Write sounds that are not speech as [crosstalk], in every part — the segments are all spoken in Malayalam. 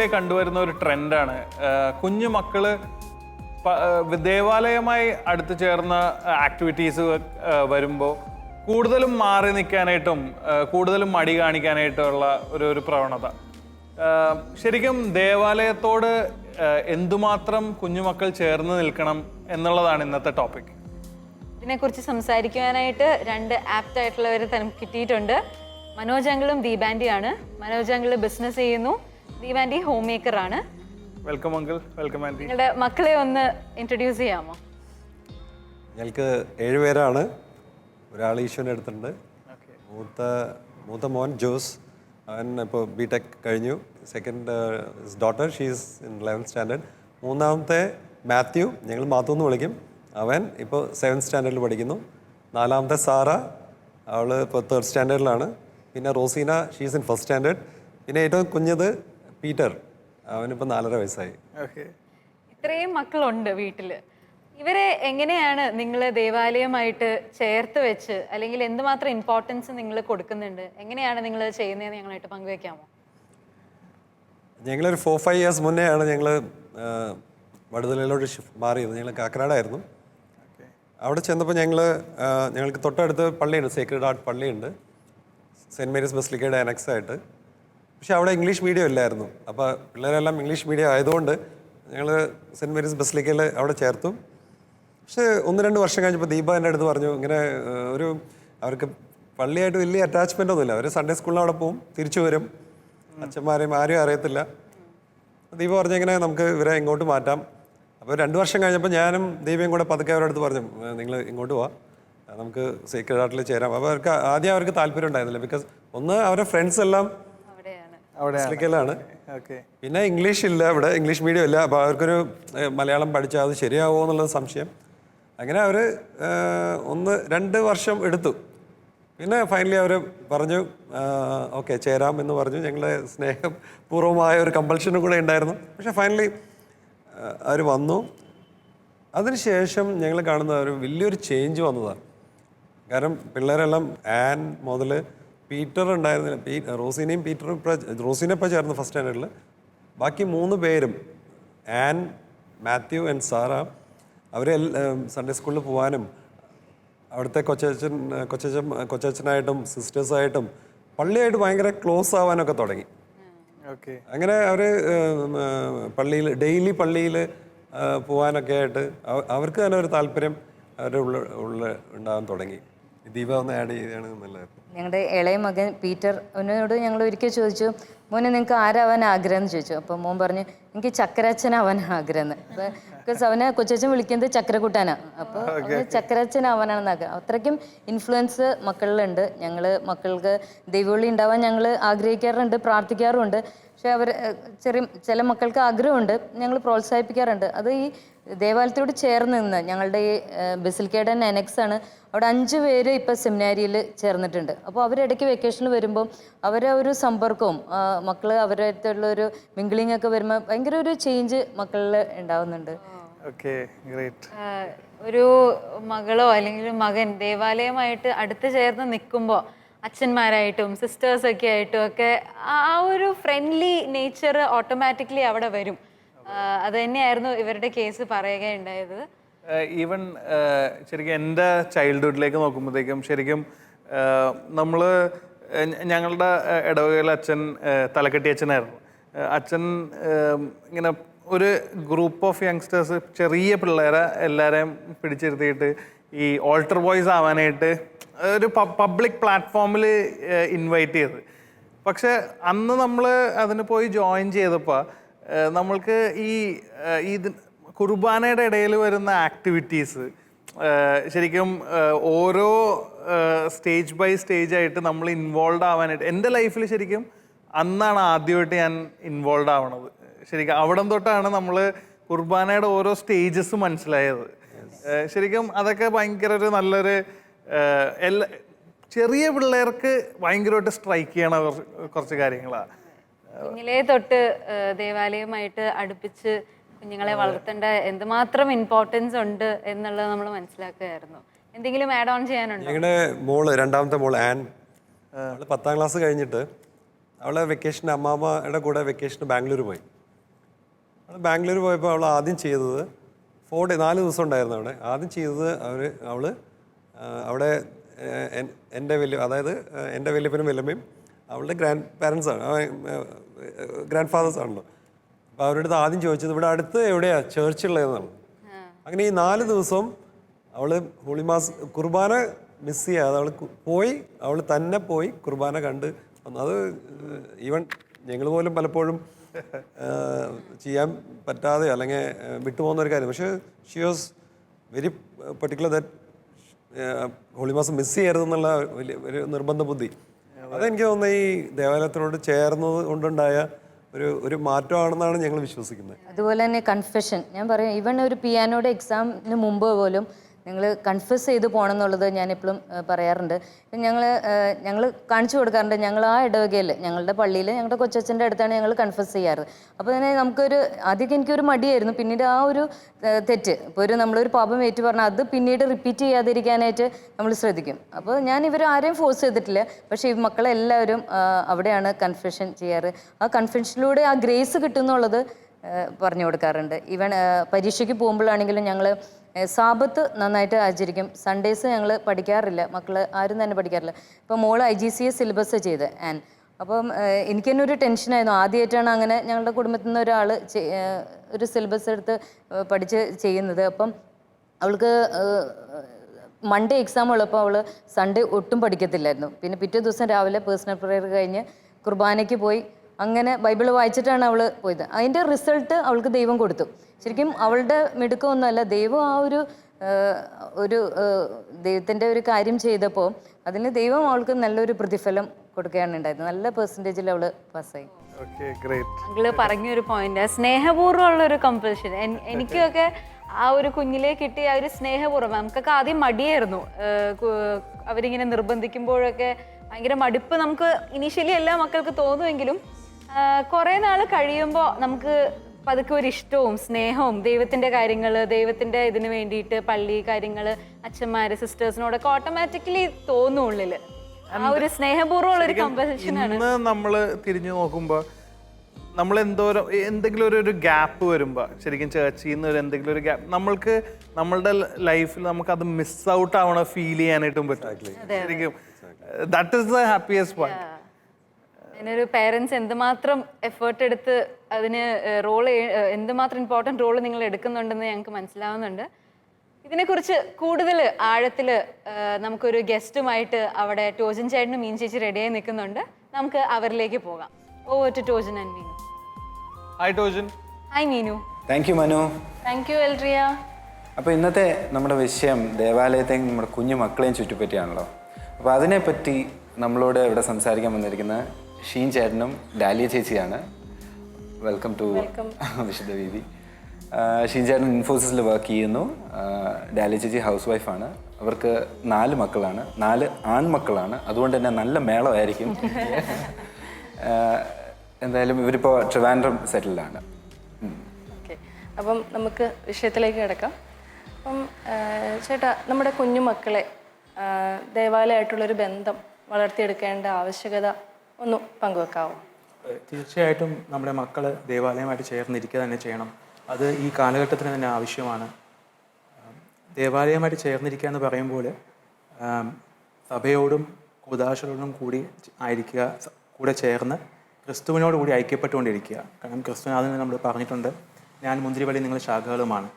പൊതുവെ കണ്ടുവരുന്ന ഒരു ട്രെൻഡാണ്. കുഞ്ഞു മക്കൾ ദേവാലയമായി അടുത്ത് ചേർന്ന ആക്ടിവിറ്റീസ് വരുമ്പോൾ കൂടുതലും മാറി നിൽക്കാനായിട്ടും കൂടുതലും മടി കാണിക്കാനായിട്ടുള്ള ഒരു ഒരു പ്രവണത. ശരിക്കും ദേവാലയത്തോട് എന്തുമാത്രം കുഞ്ഞുമക്കൾ ചേർന്ന് നിൽക്കണം എന്നുള്ളതാണ് ഇന്നത്തെ ടോപ്പിക് ഇതിനെക്കുറിച്ച് സംസാരിക്കുവാനായിട്ട് രണ്ട് ആപ്റ്റ് ആയിട്ടുള്ളവരെ തനിക്ക് കിട്ടിയിട്ടുണ്ട്. മനോജ് അങ്കിളും ദീപാൻഡിയാണ് മനോജ് അങ്കിൾ ബിസിനസ് ചെയ്യുന്നു. ദീപാൻഡി ഹോം മേക്കർ ആണ്. വെൽക്കം അങ്കിൾ വെൽക്കം ആന്റി നിങ്ങളുടെ മക്കളെ ഒന്ന് ഇൻട്രൊഡ്യൂസ് ചെയ്യാമോ? ഞങ്ങൾക്ക് ഏഴുപേരാണ് ഒരാൾ ഈശ്വരൻ എടുത്തിട്ടുണ്ട്. മൂത്ത മൂത്ത മോൻ ജോസ്. അവൻ ഇപ്പോൾ ബി ടെക് കഴിഞ്ഞു second daughter she's in eleventh standard മൂന്നാമത്തെ മാത്യു ഞങ്ങൾ മാത്തു എന്ന് വിളിക്കും. അവൻ ഇപ്പോൾ സെവൻത്ത് സ്റ്റാൻഡേർഡിൽ പഠിക്കുന്നു. നാലാമത്തെ സാറ അവൾ ഇപ്പോൾ തേർഡ് സ്റ്റാൻഡേർഡിലാണ് പിന്നെ Rosina she's in first standard പിന്നെ ഏറ്റവും കുഞ്ഞത് പീറ്റർ അവനിപ്പോ നാലര വയസ്സായി. ഇത്രയും മക്കളുണ്ട് വീട്ടിൽ. ഇവരെ എങ്ങനെയാണ് നിങ്ങൾ ദേവാലയമായിട്ട് ചേർത്ത് വെച്ച് അല്ലെങ്കിൽ എന്തുമാത്രം ഇമ്പോർട്ടൻസ് നിങ്ങൾ കൊടുക്കുന്നുണ്ട് എങ്ങനെയാണ് നിങ്ങൾ ചെയ്യുന്നതെന്ന് ഞങ്ങളായിട്ട് പങ്കുവെക്കാമോ? ഞങ്ങളൊരു ഫോർ ഫൈവ് ഇയേഴ്സ് മുന്നെയാണ് ഞങ്ങൾ വടുതലയിലോട്ട് ഷിഫ്റ്റ് മാറിയത് ഞങ്ങൾ കാക്കനാടായിരുന്നു. അവിടെ ചെന്നപ്പോൾ ഞങ്ങൾ ഞങ്ങൾക്ക് തൊട്ടടുത്ത് പള്ളിയുണ്ട്. സേക്രഡ് ആർട്ട് പള്ളിയുണ്ട്. സെന്റ് മേരീസ് ബസ്ലിക്കയുടെ അനക്സ് ആയിട്ട്. പക്ഷെ അവിടെ ഇംഗ്ലീഷ് മീഡിയം ഇല്ലായിരുന്നു. അപ്പോൾ പിള്ളേരെല്ലാം ഇംഗ്ലീഷ് മീഡിയം ആയതുകൊണ്ട് ഞങ്ങൾ സെന്റ് മേരീസ് ബസ്ലിക്കയിൽ അവിടെ ചേർത്തു. പക്ഷേ ഒന്ന് രണ്ട് വർഷം കഴിഞ്ഞപ്പോൾ ദീപ എന്റെ അടുത്ത് പറഞ്ഞു ഇങ്ങനെ ഒരു അവർക്ക് പള്ളിയായിട്ട് വലിയ അറ്റാച്ച്മെന്റ് ഒന്നുമില്ല. അവർ സൺഡേ സ്കൂളിൽ അവിടെ പോകും തിരിച്ചു വരും. അച്ഛന്മാരെയും ആരും അറിയത്തില്ല. ദീപ പറഞ്ഞു ഇങ്ങനെ നമുക്ക് ഇവരെ ഇങ്ങോട്ട് മാറ്റാം. അപ്പോൾ രണ്ട് വർഷം കഴിഞ്ഞപ്പോൾ ഞാനും ദീപയും കൂടെ പതുക്കെ അവരുടെ അടുത്ത് പറഞ്ഞു നിങ്ങൾ ഇങ്ങോട്ട് പോവാം. നമുക്ക് സീക്രട്ട് ആർട്ടിൽ ചേരാം. അപ്പോൾ അവർക്ക് ആദ്യം അവർക്ക് താല്പര്യം ഉണ്ടായിരുന്നില്ല. ബിക്കോസ് ഒന്ന് അവരുടെ ഫ്രണ്ട്സ് എല്ലാം ഓക്കെ. പിന്നെ ഇംഗ്ലീഷ് ഇല്ല ഇവിടെ. ഇംഗ്ലീഷ് മീഡിയം ഇല്ല. അപ്പോൾ അവർക്കൊരു മലയാളം പഠിച്ചാൽ അത് ശരിയാവുമോ എന്നുള്ള സംശയം. അങ്ങനെ അവർ ഒന്ന് രണ്ട് വർഷം എടുത്തു. പിന്നെ ഫൈനലി അവർ പറഞ്ഞു ഓക്കെ ചേരാം എന്ന് പറഞ്ഞു. ഞങ്ങളെ സ്നേഹപൂർവമായ ഒരു കമ്പൽഷനും കൂടെ ഉണ്ടായിരുന്നു. പക്ഷേ ഫൈനലി അവർ വന്നു. അതിനുശേഷം ഞങ്ങൾ കാണുന്ന ഒരു വലിയൊരു ചേഞ്ച് വന്നതാണ് കാരണം പിള്ളേരെല്ലാം ആൻ മുതൽ പീറ്റർ ഉണ്ടായിരുന്നില്ല. റോസിനെയും പീറ്ററും ഇപ്പം റോസിനെ ഇപ്പം ചേർന്ന് ഫസ്റ്റ് സ്റ്റാൻഡേർഡിൽ ബാക്കി മൂന്ന് പേരും ആൻ മാത്യു ആൻഡ് സാറ അവരെ സൺഡേ സ്കൂളിൽ പോകാനും അവിടുത്തെ കൊച്ചച്ഛൻ കൊച്ചച്ഛൻ കൊച്ചച്ഛനായിട്ടും സിസ്റ്റേഴ്സായിട്ടും പള്ളിയായിട്ട് ഭയങ്കര ക്ലോസ് ആവാനൊക്കെ തുടങ്ങി. ഓക്കെ. അങ്ങനെ അവർ പള്ളിയിൽ ഡെയിലി പള്ളിയിൽ പോകാനൊക്കെ ആയിട്ട് അവ- അവർക്ക് തന്നെ ഒരു താല്പര്യം അവരുടെ ഉള്ള ഉള്ള ഉണ്ടാകാൻ തുടങ്ങി. ദീപ ഒന്ന് ആഡ് ചെയ്താണ് നല്ലതായിരുന്നു ഞങ്ങളുടെ ഇളയ മകൻ പീറ്റർ അവനോട് ഞങ്ങൾ ഒരിക്കൽ ചോദിച്ചു മോനെ നിങ്ങൾക്ക് ആരാവാൻ ആഗ്രഹം എന്ന് ചോദിച്ചു. അപ്പോൾ മോൻ പറഞ്ഞു എനിക്ക് ചക്കരച്ചനാവാൻ ആഗ്രഹം എന്ന്. ബിക്കോസ് അവനെ കൊച്ചച്ഛൻ വിളിക്കുന്നത് ചക്കരക്കുട്ടാനാണ് അപ്പോൾ അവന് ചക്കരച്ചനാവാനാണെന്ന് ആഗ്രഹം. അത്രയ്ക്കും ഇൻഫ്ലുവൻസ് മക്കളിലുണ്ട്. ഞങ്ങൾ മക്കൾക്ക് ദൈവവിളി ഉണ്ടാവാൻ ഞങ്ങൾ ആഗ്രഹിക്കാറുണ്ട് പ്രാർത്ഥിക്കാറുമുണ്ട്. പക്ഷേ അവർ ചെറിയ ചില മക്കൾക്ക് ആഗ്രഹമുണ്ട് ഞങ്ങൾ പ്രോത്സാഹിപ്പിക്കാറുണ്ട്. അത് ഈ ദേവാലയത്തോട് ചേർന്ന് നിന്ന് ഞങ്ങളുടെ ഈ ബസിലിക്കയുടെ നെനക്സ് ആണ് അവിടെ അഞ്ച് പേര് ഇപ്പം സെമിനാരിയിൽ ചേർന്നിട്ടുണ്ട്. അപ്പോൾ അവരിടയ്ക്ക് വെക്കേഷനിൽ വരുമ്പോൾ അവരെ ഒരു സമ്പർക്കവും മക്കൾ അവരായിട്ടുള്ള ഒരു മിങ്കിളിംഗ് ഒക്കെ വരുമ്പോൾ ഭയങ്കര ഒരു ചേഞ്ച് മക്കളിൽ ഉണ്ടാവുന്നുണ്ട്. ഓക്കെ ഗ്രേറ്റ് ഒരു മകളോ അല്ലെങ്കിൽ മകൻ ദേവാലയമായിട്ട് അടുത്ത് ചേർന്ന് നിൽക്കുമ്പോൾ അച്ഛന്മാരായിട്ടും സിസ്റ്റേഴ്സ് ഒക്കെ ആയിട്ടും ഒക്കെ ആ ഒരു ഫ്രണ്ട്ലി നേച്ചർ ഓട്ടോമാറ്റിക്കലി അവിടെ വരും. അത് തന്നെയായിരുന്നു ഇവരുടെ കേസ് പറയുകയുണ്ടായത്. ഈവൻ ശരിക്കും എന്റെ ചൈൽഡ്ഹുഡിലേക്ക് നോക്കുമ്പോഴത്തേക്കും ശരിക്കും നമ്മൾ ഞങ്ങളുടെ ഇടവകയിലെ അച്ഛൻ തലക്കെട്ടി അച്ഛനായിരുന്നു. അച്ഛൻ ഇങ്ങനെ ഒരു ഗ്രൂപ്പ് ഓഫ് യങ്സ്റ്റേഴ്സ് ചെറിയ പിള്ളേരെ എല്ലാവരെയും പിടിച്ചിരുത്തിയിട്ട് ഈ ഓൾട്ടർ ബോയ്സ് ആവാനായിട്ട് ഒരു പബ്ലിക് പ്ലാറ്റ്ഫോമിൽ ഇൻവൈറ്റ് ചെയ്ത്. പക്ഷേ അന്ന് നമ്മൾ അതിന് പോയി ജോയിൻ ചെയ്തപ്പോൾ നമ്മൾക്ക് ഈ ഇത് കുർബാനയുടെ ഇടയിൽ വരുന്ന ആക്ടിവിറ്റീസ് ശരിക്കും ഓരോ സ്റ്റേജ് ബൈ സ്റ്റേജ് ആയിട്ട് നമ്മൾ ഇൻവോൾവ് ആവാനായിട്ട് എന്റെ ലൈഫിൽ ശരിക്കും അന്നാണ് ആദ്യമായിട്ട് ഞാൻ ഇൻവോൾവ് ആവണത്. ശരിക്കും അവിടം തൊട്ടാണ് നമ്മൾ കുർബാനയുടെ ഓരോ സ്റ്റേജസ് മനസ്സിലായത്. ശരിക്കും അതൊക്കെ ഭയങ്കര ഒരു നല്ലൊരു എല്ലാ ചെറിയ പിള്ളേർക്ക് ഭയങ്കരമായിട്ട് സ്ട്രൈക്ക് ചെയ്യണ കുറച്ച് കുറച്ച് കാര്യങ്ങളാണ് കുഞ്ഞിലേ തൊട്ട് ദേവാലയമായിട്ട് അടുപ്പിച്ച് കുഞ്ഞുങ്ങളെ വളർത്തേണ്ട എന്തുമാത്രം ഇമ്പോർട്ടൻസ് ഉണ്ട് എന്നുള്ളത് നമ്മൾ മനസ്സിലാക്കുകയായിരുന്നു. എന്തെങ്കിലും ആഡ് ഓൺ ചെയ്യാനുണ്ടോ? ഞങ്ങളുടെ മോൾ രണ്ടാമത്തെ മോൾ ആൻ. അവൾ പത്താം ക്ലാസ് കഴിഞ്ഞിട്ട് അവളെ വെക്കേഷൻ അമ്മാമ്മയുടെ കൂടെ വെക്കേഷന് ബാംഗ്ലൂർ പോയി. അവൾ ബാംഗ്ലൂർ പോയപ്പോൾ അവൾ ആദ്യം ചെയ്തത് ഫോർ ഡേ നാല് ദിവസം ഉണ്ടായിരുന്നു അവിടെ. ആദ്യം ചെയ്തത് അവർ അവൾ അവിടെ എന്റെ വലിയ അതായത് എന്റെ വലിയപ്പനും വല്യമ്മയും അവളുടെ ഗ്രാൻഡ് പാരൻസാണ് ഗ്രാൻഡ് ഫാദേഴ്സ് ആണല്ലോ. അപ്പോൾ അവരുടെ അടുത്ത് ആദ്യം ചോദിച്ചത് ഇവിടെ അടുത്ത് എവിടെയാണ് ചേർച്ച് ഉള്ളതെന്നാണ്. അങ്ങനെ ഈ നാല് ദിവസം അവൾ ഹോളിമാസ് കുർബാന മിസ് ചെയ്യാതെ അവൾ പോയി അവൾ തന്നെ പോയി കുർബാന കണ്ട് വന്നു. അത് ഈവൻ ഞങ്ങൾ പോലും പലപ്പോഴും ചെയ്യാൻ പറ്റാതെ അല്ലെങ്കിൽ വിട്ടുപോകുന്ന ഒരു കാര്യം. പക്ഷേ she was very particular that holy mass miss ചെയ്യരുതെന്നുള്ള വലിയ ഒരു നിർബന്ധ ബുദ്ധി അതെനിക്ക് തോന്നുന്നത് ഈ ദേവാലയത്തിനോട് ചേർന്നത് കൊണ്ടുണ്ടായ ഒരു ഒരു മാറ്റമാണെന്നാണ് ഞങ്ങൾ വിശ്വസിക്കുന്നത്. അതുപോലെ തന്നെ കൺഫെഷൻ ഞാൻ പറയും ഇവൺ ഒരു പിയാനോയുടെ എക്സാമിന് മുമ്പ് പോലും നിങ്ങൾ കൺഫ്യസ് ചെയ്ത് പോകണം എന്നുള്ളത് ഞാൻ എപ്പോഴും പറയാറുണ്ട് ഞങ്ങൾ ഞങ്ങൾ കാണിച്ചു കൊടുക്കാറുണ്ട്. ഞങ്ങൾ ആ ഇടവകയിൽ ഞങ്ങളുടെ പള്ളിയിൽ ഞങ്ങളുടെ കൊച്ചച്ഛന്റെ അടുത്താണ് ഞങ്ങൾ കൺഫ്യസ് ചെയ്യാറ്. അപ്പോൾ തന്നെ നമുക്കൊരു ആദ്യമൊക്കെ എനിക്കൊരു മടിയായിരുന്നു. പിന്നീട് ആ ഒരു തെറ്റ്. ഇപ്പോൾ ഒരു നമ്മളൊരു പാപം ഏറ്റു പറഞ്ഞാൽ അത് പിന്നീട് റിപ്പീറ്റ് ചെയ്യാതിരിക്കാനായിട്ട് നമ്മൾ ശ്രദ്ധിക്കും. അപ്പോൾ ഞാൻ ഇവർ ആരെയും ഫോഴ്സ് ചെയ്തിട്ടില്ല. പക്ഷേ ഈ മക്കളെല്ലാവരും അവിടെയാണ് കൺഫെഷൻ ചെയ്യാറ്. ആ കൺഫെഷനിലൂടെ ആ ഗ്രേസ് കിട്ടുന്നുള്ളത് പറഞ്ഞു കൊടുക്കാറുണ്ട് ഈവൻ പരീക്ഷയ്ക്ക് പോകുമ്പോഴാണെങ്കിലും ഞങ്ങൾ സാബത്ത് നന്നായിട്ട് ആചരിക്കും. സൺഡേസ് ഞങ്ങൾ പഠിക്കാറില്ല. മക്കൾ ആരും തന്നെ പഠിക്കാറില്ല. ഇപ്പോൾ മോൾ I G C S syllabus ചെയ്ത്. ആൻ അപ്പം എനിക്ക് തന്നെ ഒരു ടെൻഷനായിരുന്നു ആദ്യമായിട്ടാണ് അങ്ങനെ ഞങ്ങളുടെ കുടുംബത്തിൽ നിന്ന് ഒരാൾ ഒരു സിലബസ് എടുത്ത് പഠിച്ച് ചെയ്യുന്നത്. അപ്പം അവൾക്ക് മൺഡേ എക്സാം ഉള്ളപ്പോൾ അവൾ സൺഡേ ഒട്ടും പഠിക്കത്തില്ലായിരുന്നു. പിന്നെ പിറ്റേ ദിവസം രാവിലെ പേഴ്സണൽ പ്രെയർ കഴിഞ്ഞ് കുർബാനയ്ക്ക് പോയി. അങ്ങനെ ബൈബിൾ വായിച്ചിട്ടാണ് അവൾ പോയത്. അതിന്റെ റിസൾട്ട് അവൾക്ക് ദൈവം കൊടുത്തു. ശരിക്കും അവളുടെ മിടുക്കമൊന്നുമല്ല. ദൈവം ആ ഒരു ഒരു ദൈവത്തിന്റെ ഒരു കാര്യം ചെയ്തപ്പോൾ അതിന് ദൈവം അവൾക്ക് നല്ലൊരു പ്രതിഫലം കൊടുക്കുകയാണ് ഉണ്ടായത്. നല്ല പെർസെന്റേജിൽ അവൾ പാസ്സായി. ഓക്കെ ഗ്രേറ്റ് അങ്കിൾ പറഞ്ഞൊരു പോയിന്റ് സ്നേഹപൂർവമുള്ള ഒരു കമ്പൽഷൻ എനിക്കൊക്കെ ആ ഒരു കുഞ്ഞിലെ കിട്ടിയ ആ ഒരു സ്നേഹപൂർവം. നമുക്കൊക്കെ ആദ്യം മടിയായിരുന്നു. അവരിങ്ങനെ നിർബന്ധിക്കുമ്പോഴൊക്കെ ഭയങ്കര മടുപ്പ് നമുക്ക് ഇനീഷ്യലി എല്ലാ മക്കൾക്ക് തോന്നുമെങ്കിലും കുറേ നാൾ കഴിയുമ്പോൾ നമുക്ക് പതുക്കെ ഒരു ഇഷ്ടവും സ്നേഹവും ദൈവത്തിന്റെ കാര്യങ്ങൾ ദൈവത്തിന്റെ ഇതിന് വേണ്ടിയിട്ട് പള്ളി കാര്യങ്ങൾ അച്ഛന്മാര് സിസ്റ്റേഴ്സിനോടൊക്കെ ഓട്ടോമാറ്റിക്കലി തോന്നും ഉള്ളിൽ. ആ ഒരു സ്നേഹപൂർവമുള്ള ഒരു കമ്പൽഷൻ ആണ്. ഇന്ന് നമ്മൾ തിരിഞ്ഞു നോക്കുമ്പോൾ നമ്മൾ എന്തോരം എന്തെങ്കിലും ഒരു ഒരു ഗ്യാപ്പ് വരുമ്പോൾ ശരിക്കും ചേർച്ചിൽ നിന്ന് ഒരു എന്തെങ്കിലും ഒരു ഗ്യാപ്പ് നമ്മൾക്ക് നമ്മളുടെ ലൈഫിൽ നമുക്ക് അത് മിസ് ഔട്ട് ആവണ ഫീൽ ചെയ്യാനായിട്ടും പറ്റും. ശരിക്കും that is the happiest point അതിനൊരു പേരൻസ് എന്തുമാത്രം എഫേർട്ട് എടുത്ത് അതിന് റോൾ എന്തുമാത്രം ഇമ്പോർട്ടന്റ് റോൾ നിങ്ങൾ എടുക്കുന്നുണ്ടെന്ന് ഞങ്ങൾക്ക് മനസ്സിലാവുന്നുണ്ട്. ഇതിനെക്കുറിച്ച് കൂടുതൽ ആഴത്തിൽ നമുക്കൊരു ഗസ്റ്റുമായിട്ട് അവിടെ ടോജൻ ചേട്ടനും മീൻ ചേച്ചി റെഡിയായി നിൽക്കുന്നുണ്ട്. നമുക്ക് അവരിലേക്ക് പോകാം. Over to Tojan and Meenu. Hi Tojan. Hi Meenu. Thank you Manu. Thank you Eltria അപ്പോൾ ഇന്നത്തെ നമ്മുടെ വിഷയം ദേവാലയത്തെയും നമ്മുടെ കുഞ്ഞു മക്കളെയും ചുറ്റിപ്പറ്റിയാണല്ലോ. അപ്പോൾ അതിനെപ്പറ്റി നമ്മളോട് ഇവിടെ സംസാരിക്കാൻ വന്നിരിക്കുന്ന ഷീൻ ചേട്ടനും ഡാലിയ ചേച്ചിയാണ്. വെൽക്കം ടു [laughs] വിശുദ്ധ വീതി. ഷീൻ ചേട്ടൻ ഇൻഫോസിസിൽ വർക്ക് ചെയ്യുന്നു. ഡാലി ചേച്ചി ഹൗസ് വൈഫാണ് അവർക്ക് നാല് മക്കളാണ്. നാല് ആൺമക്കളാണ്. അതുകൊണ്ട് തന്നെ നല്ല മേളമായിരിക്കും. എന്തായാലും ഇവരിപ്പോൾ ട്രിവാൻഡ്രം സെറ്റിലാണ്. ഓക്കെ അപ്പം നമുക്ക് വിഷയത്തിലേക്ക് കിടക്കാം. അപ്പം ചേട്ടാ നമ്മുടെ കുഞ്ഞു മക്കളെ ദേവാലയമായിട്ടുള്ളൊരു ബന്ധം വളർത്തിയെടുക്കേണ്ട ആവശ്യകത ഒന്ന് പങ്കുവെക്കാവോ? തീർച്ചയായിട്ടും നമ്മുടെ മക്കൾ ദേവാലയമായിട്ട് ചേർന്നിരിക്കുക തന്നെ ചെയ്യണം. അത് ഈ കാലഘട്ടത്തിന് തന്നെ ആവശ്യമാണ്. ദേവാലയമായിട്ട് ചേർന്നിരിക്കുക എന്ന് പറയുമ്പോൾ സഭയോടും കൂതാശയോടും കൂടി ആയിരിക്കുക കൂടെ ചേർന്ന് ക്രിസ്തുവിനോട് കൂടി ഐക്യപ്പെട്ടുകൊണ്ടിരിക്കുക. കാരണം ക്രിസ്തുനാഥൻ നമ്മൾ പറഞ്ഞിട്ടുണ്ട് ഞാൻ മുന്തിരിവള്ളി നിങ്ങൾ ശാഖകളുമാണ്.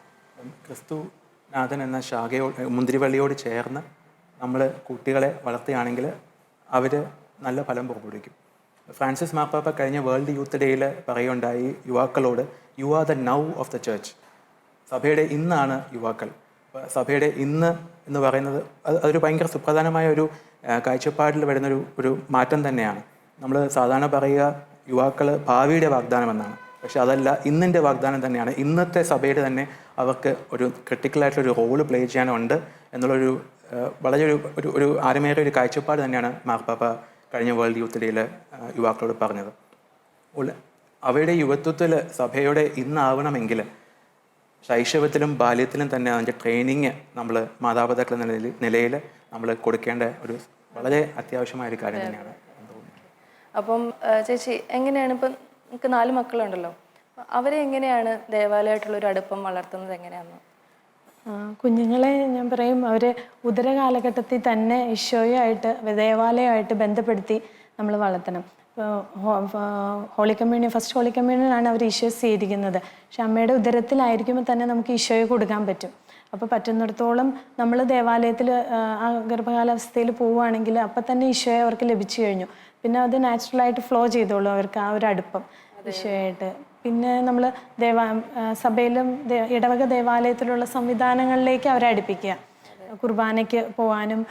ക്രിസ്തുനാഥൻ എന്ന ശാഖയോട് മുന്തിരിവള്ളിയോട് ചേർന്ന് നമ്മൾ കുട്ടികളെ വളർത്തുകയാണെങ്കിൽ അവർ നല്ല ഫലം പുറപ്പെടുവിക്കും. ഫ്രാൻസിസ് മാപ്പാപ്പ കഴിഞ്ഞ വേൾഡ് യൂത്ത് ഡേയിൽ പറയുകയുണ്ടായി യുവാക്കളോട് you are the now of the church സഭയുടെ ഇന്നാണ് യുവാക്കൾ. സഭയുടെ ഇന്ന് എന്ന് പറയുന്നത് അത് അതൊരു ഭയങ്കര സുപ്രധാനമായ ഒരു കാഴ്ചപ്പാടിൽ വരുന്നൊരു ഒരു മാറ്റം തന്നെയാണ്. നമ്മൾ സാധാരണ പറയുക യുവാക്കൾ ഭാവിയുടെ വാഗ്ദാനം എന്നാണ് പക്ഷെ അതല്ല ഇന്നിന്റെ വാഗ്ദാനം തന്നെയാണ്. ഇന്നത്തെ സഭയുടെ തന്നെ അവർക്ക് ഒരു ക്രിട്ടിക്കലായിട്ടൊരു റോൾ പ്ലേ ചെയ്യാനുണ്ട് എന്നുള്ളൊരു വളരെ ഒരു ഒരു ഒരു ഒരു കാഴ്ചപ്പാട് തന്നെയാണ് മാർപ്പാപ്പ കഴിഞ്ഞ വേൾഡ് യൂത്ത് ഡേയിൽ യുവാക്കളോട് പറഞ്ഞത്. ഉള്ള- അവയുടെ യുവത്വത്തിൽ സഭയുടെ ഇന്നാവണമെങ്കിൽ ശൈശവത്തിലും ബാല്യത്തിലും തന്നെ അതിന്റെ ട്രെയിനിങ് നമ്മൾ മാതാപിതാക്കൾ നിലയിൽ നിലയിൽ നമ്മൾ കൊടുക്കേണ്ട ഒരു വളരെ അത്യാവശ്യമായ ഒരു കാര്യം തന്നെയാണ് അപ്പം ചേച്ചി എങ്ങനെയാണ് ഇപ്പം നിങ്ങൾക്ക് നാല് മക്കളുണ്ടല്ലോ. അവരെ എങ്ങനെയാണ് ദേവാലയമായിട്ടുള്ള ഒരു അടുപ്പം വളർത്തുന്നത് എങ്ങനെയാണെന്ന് കുഞ്ഞുങ്ങളെ ഞാൻ പറയും അവർ ഉദര കാലഘട്ടത്തിൽ തന്നെ ഈശോയുമായിട്ട് ദേവാലയമായിട്ട് ബന്ധപ്പെടുത്തി നമ്മൾ വളർത്തണം. ഇപ്പോൾ ഹോളി കമ്മ്യൂണിയൻ ഫസ്റ്റ് ഹോളി കമ്മ്യൂണിയനാണ് അവർ ഈശോ സ്വീകരിക്കുന്നത്. പക്ഷെ അമ്മയുടെ ഉദരത്തിലായിരിക്കുമ്പോൾ തന്നെ നമുക്ക് ഈശോയെ കൊടുക്കാൻ പറ്റും. അപ്പോൾ പറ്റുന്നിടത്തോളം നമ്മൾ ദേവാലയത്തിൽ ആ ഗർഭകാലാവസ്ഥയിൽ പോവുകയാണെങ്കിൽ അപ്പം തന്നെ ഈശോയെ അവർക്ക് ലഭിച്ചു കഴിഞ്ഞു. പിന്നെ അത് നാച്ചുറലായിട്ട് ഫ്ലോ ചെയ്തോളൂ അവർക്ക് ആ ഒരു അടുപ്പം ഈശോയായിട്ട്. പിന്നെ നമ്മൾ ദേവാ സഭയിലും ഇടവക ദേവാലയത്തിലുള്ള സംവിധാനങ്ങളിലേക്ക് അവരെ അടുപ്പിക്കുക. കുർബാനയ്ക്ക് പോകാനും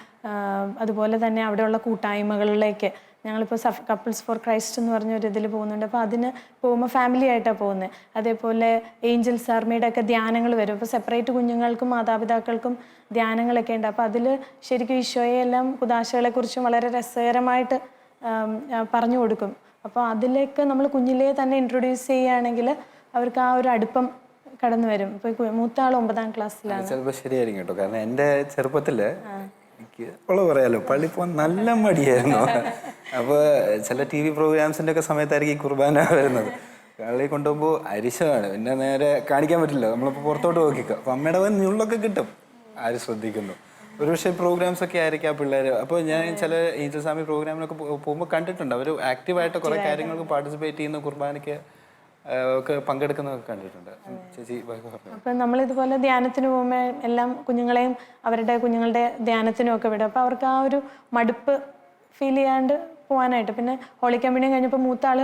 അതുപോലെ തന്നെ അവിടെയുള്ള കൂട്ടായ്മകളിലേക്ക്. ഞങ്ങളിപ്പോൾ സഫ് കപ്പിൾസ് ഫോർ ക്രൈസ്റ്റ് എന്ന് പറഞ്ഞ ഒരു ഇതിൽ പോകുന്നുണ്ട്. അപ്പോൾ അതിന് പോകുമ്പോൾ ഫാമിലി ആയിട്ടാണ് പോകുന്നത് അതേപോലെ ഏഞ്ചൽസ് ആർമിയുടെ ഒക്കെ ധ്യാനങ്ങൾ വരും. അപ്പോൾ സെപ്പറേറ്റ് കുഞ്ഞുങ്ങൾക്കും മാതാപിതാക്കൾക്കും ധ്യാനങ്ങളൊക്കെ ഉണ്ട്. അപ്പോൾ അതിൽ ശരിക്കും ഈശോയെ എല്ലാം വളരെ രസകരമായിട്ട് പറഞ്ഞു കൊടുക്കും. അപ്പോൾ അതിലേക്ക് നമ്മൾ കുഞ്ഞിലേ തന്നെ ഇൻട്രൊഡ്യൂസ് ചെയ്യുകയാണെങ്കിൽ അവർക്ക് ആ ഒരു അടുപ്പം കടന്നു വരും. ഇപ്പോൾ മൂത്ത ആൾ ഒമ്പതാം ക്ലാസ്സിലാണ് ചിലപ്പോൾ ശരിയായിരിക്കും കേട്ടോ. കാരണം എന്റെ ചെറുപ്പത്തിൽ എനിക്ക് ഉള്ള പറയാലോ പള്ളി പോകാൻ നല്ല മടിയായിരുന്നു. അപ്പോൾ ചില ടി വി പ്രോഗ്രാംസിന്റെ ഒക്കെ സമയത്തായിരിക്കും ഈ കുർബാന വരുന്നത്. കള്ളി കൊണ്ടുപോകുമ്പോൾ അരിശമാണ്. പിന്നെ നേരെ കാണിക്കാൻ പറ്റില്ല. നമ്മളിപ്പോൾ പുറത്തോട്ട് നോക്കിക്കുക അപ്പം അമ്മയുടെ വന്ന് ഉള്ളൊക്കെ കിട്ടും. ആര് ശ്രദ്ധിക്കുന്നു. ഒരുപക്ഷെ പ്രോഗ്രാംസ് ഒക്കെ ആയിരിക്കും ആ പിള്ളേർ അപ്പോൾ ഞാൻ ചില ഏഞ്ചൽ സ്വാമി പ്രോഗ്രാമിനൊക്കെ പോകുമ്പോൾ കണ്ടിട്ടുണ്ട്. അവർ ആക്റ്റീവായിട്ട് കുറേ കാര്യങ്ങൾക്ക് പാർട്ടിസിപ്പേറ്റ് ചെയ്യുന്ന കുർബാനയ്ക്ക് അപ്പൊ ഒക്കെ പങ്കെടുക്കുന്നതൊക്കെ കണ്ടിട്ടുണ്ട്. ചേച്ചി അപ്പം നമ്മളിതുപോലെ ധ്യാനത്തിന് പോകുമ്പോൾ എല്ലാം കുഞ്ഞുങ്ങളെയും അവരുടെ കുഞ്ഞുങ്ങളുടെ ധ്യാനത്തിനും ഒക്കെ വിടും. അപ്പോൾ അവർക്ക് ആ ഒരു മടുപ്പ് ഫീൽ ചെയ്യാണ്ട് പോകാനായിട്ട് പിന്നെ ഹോളി കമ്മ്യൂണിയൻ കഴിഞ്ഞപ്പോൾ മൂത്ത ആൾ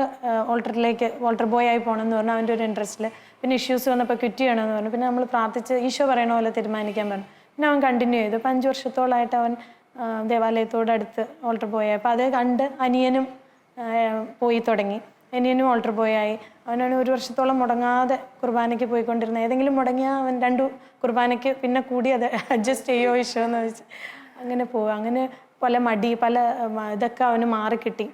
ഓൾട്ടറിലേക്ക് ഓൾട്ടർ ബോയ് ആയി പോകണം എന്ന് പറഞ്ഞു. അവന്റെ ഒരു ഇൻട്രസ്റ്റിൽ പിന്നെ ഇഷ്യൂസ് വന്നപ്പോൾ ക്വിറ്റ് ചെയ്യണമെന്ന് പറഞ്ഞു. പിന്നെ നമ്മൾ പ്രാർത്ഥിച്ച് ഈശോ പറയണ പോലെ തീരുമാനിക്കാൻ പറഞ്ഞു. പിന്നെ അവൻ കണ്ടിന്യൂ ചെയ്തു. അപ്പം അഞ്ച് വർഷത്തോളമായിട്ട് അവൻ ദേവാലയത്തോടടുത്ത് ഓൾട്ടർ ബോയ് അപ്പോൾ അത് കണ്ട് അനിയനും പോയി തുടങ്ങി. അനിയനും ഓൾട്ടർ ബോയ് ആയി. ഒരു വർഷത്തോളം മുടങ്ങാതെ കുർബാനയ്ക്ക് പോയിക്കൊണ്ടിരുന്നത്. ഏതെങ്കിലും മുടങ്ങിയാൽ അവൻ രണ്ടു കുർബാനയ്ക്ക് പിന്നെ കൂടി അത് അഡ്ജസ്റ്റ് ചെയ്യുമോ ഇഷ്യോ എന്ന് വെച്ച് അങ്ങനെ പോവുക അങ്ങനെ പല മടി പല ഇതൊക്കെ അവന് മാറിക്കിട്ടി.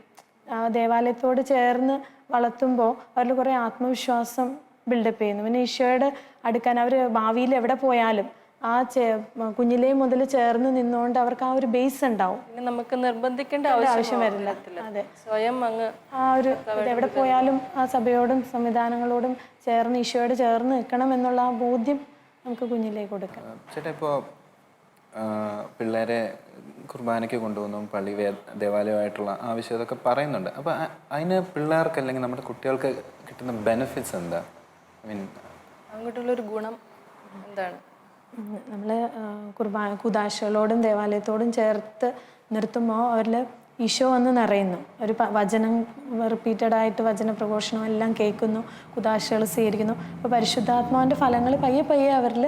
ദേവാലയത്തോട് ചേർന്ന് വളർത്തുമ്പോൾ അവരിൽ കുറേ ആത്മവിശ്വാസം ബിൽഡപ്പ് ചെയ്യുന്നു. പിന്നെ ഈശോയുടെ അടുക്കാൻ അവർ ഭാവിയിൽ എവിടെ പോയാലും ആ ചേ കുഞ്ഞിലേ മുതൽ ചേർന്ന് നിന്നുകൊണ്ട് അവർക്ക് ആ ഒരു ബേസ് ഉണ്ടാവും. പിന്നെ നമുക്ക് നിർബന്ധിക്കേണ്ട ആവശ്യം വരില്ല. അതെ. സ്വയം അങ്ങ് ആ ഒരു എവിടെ പോയാലും ആ സഭയോടും സംവിധാനങ്ങളോടും ചേർന്ന് ഈശോയോട് ചേർന്ന് നിൽക്കണം എന്നുള്ള ആ ബോധ്യം നമുക്ക് കുഞ്ഞിലേക്ക് കൊടുക്കാം. ചേട്ടാ ഇപ്പോൾ പിള്ളേരെ കുർബാനയ്ക്ക് കൊണ്ടുപോകുന്നു പള്ളി വേ ദേവാലയമായിട്ടുള്ള ആവശ്യം ഇതൊക്കെ പറയുന്നുണ്ട്. അപ്പോൾ അതിന് പിള്ളേർക്ക് അല്ലെങ്കിൽ നമ്മുടെ കുട്ടികൾക്ക് കിട്ടുന്ന ബെനിഫിറ്റ്സ് എന്താ? ഐ മീൻ അങ്ങോട്ടുള്ളൊരു ഗുണം എന്താണ്? നമ്മൾ കുർബാന കുദാശകളോടും ദേവാലയത്തോടും ചേർത്ത് നിർത്തുമ്പോൾ അവരിൽ ഈശോ വന്ന് നിറയുന്നു. ഒരു വചനം റിപ്പീറ്റഡ് ആയിട്ട് വചന പ്രഘോഷണം എല്ലാം കേൾക്കുന്നു കുദാശകൾ സ്വീകരിക്കുന്നു. അപ്പോൾ പരിശുദ്ധാത്മാവിന്റെ ഫലങ്ങൾ പയ്യെ പയ്യെ അവരിൽ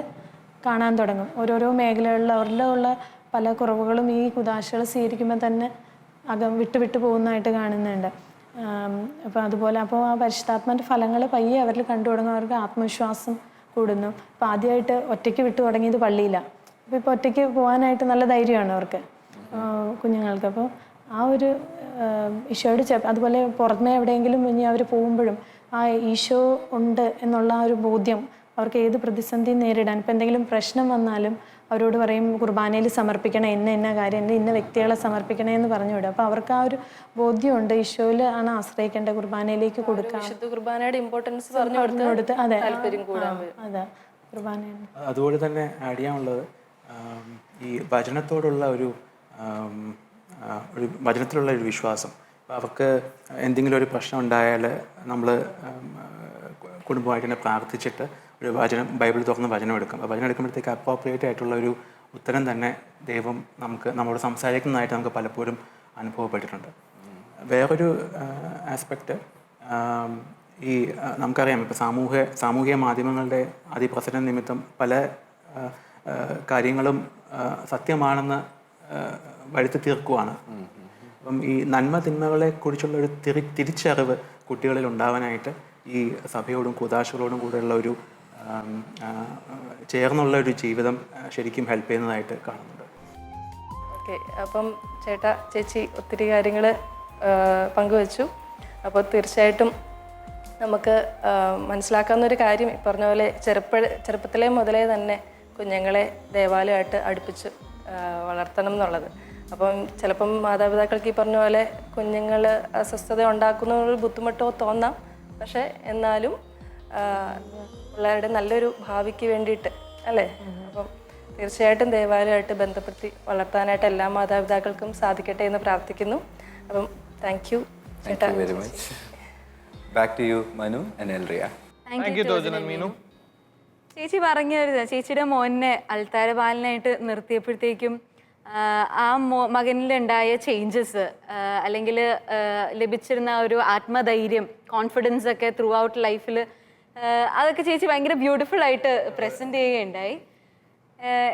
കാണാൻ തുടങ്ങും. ഓരോരോ മേഖലകളിൽ അവരിലുള്ള പല കുറവുകളും ഈ കുദാശകൾ സ്വീകരിക്കുമ്പോൾ തന്നെ അകം വിട്ട് വിട്ട് പോകുന്നതായിട്ട് കാണുന്നുണ്ട്. അപ്പോൾ അതുപോലെ അപ്പോൾ ആ പരിശുദ്ധാത്മാന്റെ ഫലങ്ങൾ പയ്യെ അവരിൽ കണ്ടു തുടങ്ങും അവർക്ക് ആത്മവിശ്വാസം കൂടുന്നു. അപ്പോൾ ആദ്യമായിട്ട് ഒറ്റയ്ക്ക് വിട്ടു തുടങ്ങിയത് പള്ളിയിലാണ് അപ്പോൾ ഇപ്പോൾ ഒറ്റയ്ക്ക് പോകാനായിട്ട് നല്ല ധൈര്യമാണ് അവർക്ക് കുഞ്ഞുങ്ങൾക്ക്. അപ്പോൾ ആ ഒരു ഈശോയോട് ചെ അതുപോലെ പുറമെ എവിടെയെങ്കിലും ഇനി അവർ പോകുമ്പോഴും ആ ഈശോ ഉണ്ട് എന്നുള്ള ആ ഒരു ബോധ്യം അവർക്ക് ഏത് പ്രതിസന്ധി നേരിടാൻ ഇപ്പം എന്തെങ്കിലും പ്രശ്നം വന്നാലും അവരോട് പറയും കുർബാനയിൽ സമർപ്പിക്കണം ഇന്ന ഇന്ന കാര്യം ഇന്ന ഇന്ന വ്യക്തികളെ സമർപ്പിക്കണേ എന്ന് പറഞ്ഞു വിടും. അപ്പോൾ അവർക്ക് ആ ഒരു ബോധ്യമുണ്ട് ഈശോയിൽ ആണ് ആശ്രയിക്കേണ്ട കുർബാനയിലേക്ക് കൊടുക്കാം വിശുദ്ധ കുർബാനയുടെ ഇമ്പോർട്ടൻസ് പറഞ്ഞു കൊടുത്ത് കൊടുത്ത് അതെ. അതെ കുർബാനയാണ്. അതുപോലെ തന്നെ ആഡ് ചെയ്യാനുള്ളത് ഈ വചനത്തോടുള്ള ഒരു ഒരു വചനത്തിലുള്ള ഒരു വിശ്വാസം. അവർക്ക് എന്തെങ്കിലും ഒരു പ്രശ്നം ഉണ്ടായാൽ നമ്മൾ കുടുംബമായിട്ട് തന്നെ പ്രാർത്ഥിച്ചിട്ട് ഒരു വചനം ബൈബിൾ തുറന്ന് വചനം എടുക്കും. വചനം എടുക്കുമ്പോഴത്തേക്ക് അപ്രോപ്രിയേറ്റ് ആയിട്ടുള്ള ഒരു ഉത്തരം തന്നെ ദൈവം നമുക്ക് നമ്മളോട് സംസാരിക്കുന്നതായിട്ട് നമുക്ക് പലപ്പോഴും അനുഭവപ്പെട്ടിട്ടുണ്ട്. വേറൊരു ആസ്പെക്റ്റ് ഈ നമുക്കറിയാം ഇപ്പോൾ സാമൂഹ്യ സാമൂഹിക മാധ്യമങ്ങളുടെ അതിപ്രസരം നിമിത്തം പല കാര്യങ്ങളും സത്യമാണെന്ന് വഴുത്തി തീർക്കുവാണ്. അപ്പം ഈ നന്മ തിന്മകളെ കുറിച്ചുള്ള ഒരു തിരി തിരിച്ചറിവ് കുട്ടികളിൽ ഉണ്ടാവാനായിട്ട് ഈ സഭയോടും കുതാശകളോടും കൂടെയുള്ള ഒരു ചേർന്നുള്ള ഒരു ജീവിതം ശരിക്കും ഹെൽപ്പ് ചെയ്യുന്നതായിട്ട് കാണുന്നുണ്ട്. ഓക്കെ അപ്പം ചേട്ടാ ചേച്ചി ഒത്തിരി കാര്യങ്ങൾ പങ്കുവച്ചു. അപ്പോൾ തീർച്ചയായിട്ടും നമുക്ക് മനസ്സിലാക്കാവുന്ന ഒരു കാര്യം ഈ പറഞ്ഞ പോലെ ചെറുപ്പ ചെറുപ്പത്തിലേ മുതലേ തന്നെ കുഞ്ഞുങ്ങളെ ദേവാലയമായിട്ട് അടുപ്പിച്ച് വളർത്തണം എന്നുള്ളത്. അപ്പം ചിലപ്പം മാതാപിതാക്കൾക്ക് ഈ പറഞ്ഞ പോലെ കുഞ്ഞുങ്ങൾ അസ്വസ്ഥത ഉണ്ടാക്കുന്ന ഒരു ബുദ്ധിമുട്ടോ തോന്നാം. പക്ഷേ എന്നാലും പിള്ളേരുടെ നല്ലൊരു ഭാവിക്ക് വേണ്ടിയിട്ട് അല്ലേ? അപ്പം തീർച്ചയായിട്ടും ദേവാലയമായിട്ട് ബന്ധപ്പെടുത്തി വളർത്താനായിട്ട് എല്ലാ മാതാപിതാക്കൾക്കും സാധിക്കട്ടെ എന്ന് പ്രാർത്ഥിക്കുന്നു. അപ്പം thank you very much back to you Manu and Elria thank you Tojan Meenu ചേച്ചി പറഞ്ഞത് ചേച്ചിയുടെ മോനെ അൽത്താര ബാലനായിട്ട് നിർത്തിയപ്പോഴത്തേക്കും ആ, ആ മോ മകനിലുണ്ടായ ചേഞ്ചസ് അല്ലെങ്കിൽ ലഭിച്ചിരുന്ന ഒരു ആത്മധൈര്യം കോൺഫിഡൻസ് ഒക്കെ ത്രൂ ഔട്ട് ലൈഫിൽ അതൊക്കെ ചേച്ചി ഭയങ്കര ബ്യൂട്ടിഫുൾ ആയിട്ട് പ്രസന്റ് ചെയ്യുകയുണ്ടായി.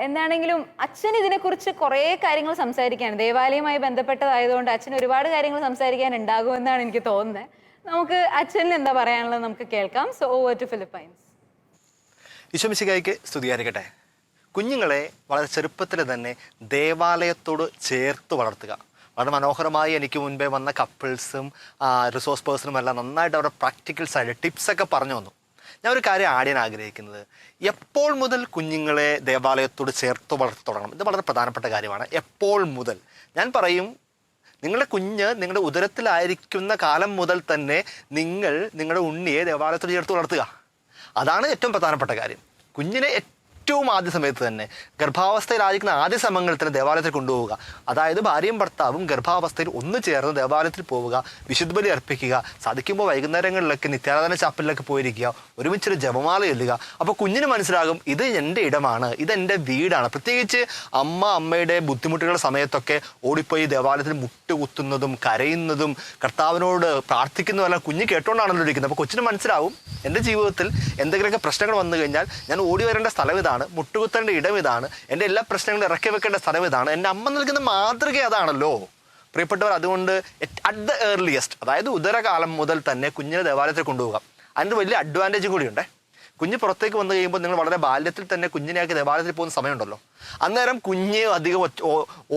എന്താണെങ്കിലും അച്ഛൻ ഇതിനെക്കുറിച്ച് കുറേ കാര്യങ്ങൾ സംസാരിക്കാണ് ദേവാലയവുമായി ബന്ധപ്പെട്ടതായതുകൊണ്ട് അച്ഛൻ ഒരുപാട് കാര്യങ്ങൾ സംസാരിക്കാൻ ഉണ്ടാകുമെന്നാണ് എനിക്ക് തോന്നുന്നത്. നമുക്ക് അച്ഛനിൽ എന്താ പറയാനുള്ളത് നമുക്ക് കേൾക്കാം. സോ ഓവർ ടു ഫിലിപ്പൈൻസ് ഈശോമിശികായിക്ക് സ്തുതിയായിരിക്കട്ടെ. കുഞ്ഞുങ്ങളെ വളരെ ചെറുപ്പത്തിൽ തന്നെ ദേവാലയത്തോട് ചേർത്ത് വളർത്തുക. വളരെ മനോഹരമായി എനിക്ക് മുൻപേ വന്ന കപ്പിൾസും റിസോഴ്സ് പേഴ്സണും എല്ലാം നന്നായിട്ട് അവരുടെ പ്രാക്ടിക്കൽസ് ആയിട്ട് ടിപ്സൊക്കെ പറഞ്ഞു തന്നു. ഞാൻ ഒരു കാര്യം ആഡ് ചെയ്യാൻ ആഗ്രഹിക്കുന്നത്. എപ്പോൾ മുതൽ കുഞ്ഞുങ്ങളെ ദേവാലയത്തോട് ചേർത്ത് വളർത്തി തുടങ്ങണം ഇത് വളരെ പ്രധാനപ്പെട്ട കാര്യമാണ്. എപ്പോൾ മുതൽ? ഞാൻ പറയും നിങ്ങളുടെ കുഞ്ഞ് നിങ്ങളുടെ ഉദരത്തിലായിരിക്കുന്ന കാലം മുതൽ തന്നെ നിങ്ങൾ നിങ്ങളുടെ ഉണ്ണിയെ ദേവാലയത്തോട് ചേർത്ത് വളർത്തുക. അതാണ് ഏറ്റവും പ്രധാനപ്പെട്ട കാര്യം. കുഞ്ഞിനെ ഏറ്റവും ആദ്യ സമയത്ത് തന്നെ ഗർഭാവസ്ഥയിലായിരിക്കുന്ന ആദ്യ സമയങ്ങളിൽ തന്നെ ദേവാലയത്തിൽ കൊണ്ടുപോവുക. അതായത് ഭാര്യയും ഭർത്താവും ഗർഭാവസ്ഥയിൽ ഒന്ന് ചേർന്ന് ദേവാലയത്തിൽ പോവുക വിശുദ്ധബലി അർപ്പിക്കുക സാധിക്കുമ്പോൾ വൈകുന്നേരങ്ങളിലൊക്കെ നിത്യാരാധന ചാപ്പലിലൊക്കെ പോയിരിക്കുക ഒരുമിച്ചൊരു ജപമാല ചൊല്ലുക അപ്പോൾ കുഞ്ഞിന് മനസ്സിലാകും ഇത് എന്റെ ഇടമാണ് ഇത് എന്റെ വീടാണ്. പ്രത്യേകിച്ച് അമ്മ അമ്മയുടെ ബുദ്ധിമുട്ടുകളുടെ സമയത്തൊക്കെ ഓടിപ്പോയി ദേവാലയത്തിൽ മുട്ടുകുത്തുന്നതും കരയുന്നതും കർത്താവിനോട് പ്രാർത്ഥിക്കുന്നതെല്ലാം കുഞ്ഞ് കേട്ടോണ്ടാണല്ലോ ഇരിക്കുന്നത്. അപ്പോൾ കൊച്ചിന് മനസ്സിലാവും എന്റെ ജീവിതത്തിൽ എന്തെങ്കിലുമൊക്കെ പ്രശ്നങ്ങൾ വന്നു കഴിഞ്ഞാൽ ഞാൻ ഓടി വരേണ്ട സ്ഥലം ഇതാണ്. മുട്ടുകുത്തേണ്ട ഇടം ഇതാണ് എന്റെ എല്ലാ പ്രശ്നങ്ങളും ഇറക്കി വെക്കേണ്ട സ്ഥലം ഇതാണ് എന്റെ അമ്മ നൽകുന്ന മാതൃക അതാണല്ലോ. പ്രിയപ്പെട്ടവർ അതുകൊണ്ട് അറ്റ് ദ ഏർലിയസ്റ്റ് അതായത് ഉദരകാലം മുതൽ തന്നെ കുഞ്ഞിനെ ദേവാലയത്തിൽ കൊണ്ടുപോകാം. അതിന്റെ വലിയ അഡ്വാന്റേജും കൂടിയുണ്ട്. കുഞ്ഞ് പുറത്തേക്ക് വന്നു കഴിയുമ്പോൾ നിങ്ങൾ വളരെ ബാല്യത്തിൽ തന്നെ കുഞ്ഞിനെയൊക്കെ ദേവാലയത്തിൽ പോകുന്ന സമയമുണ്ടല്ലോ. അന്നേരം കുഞ്ഞ് അധികം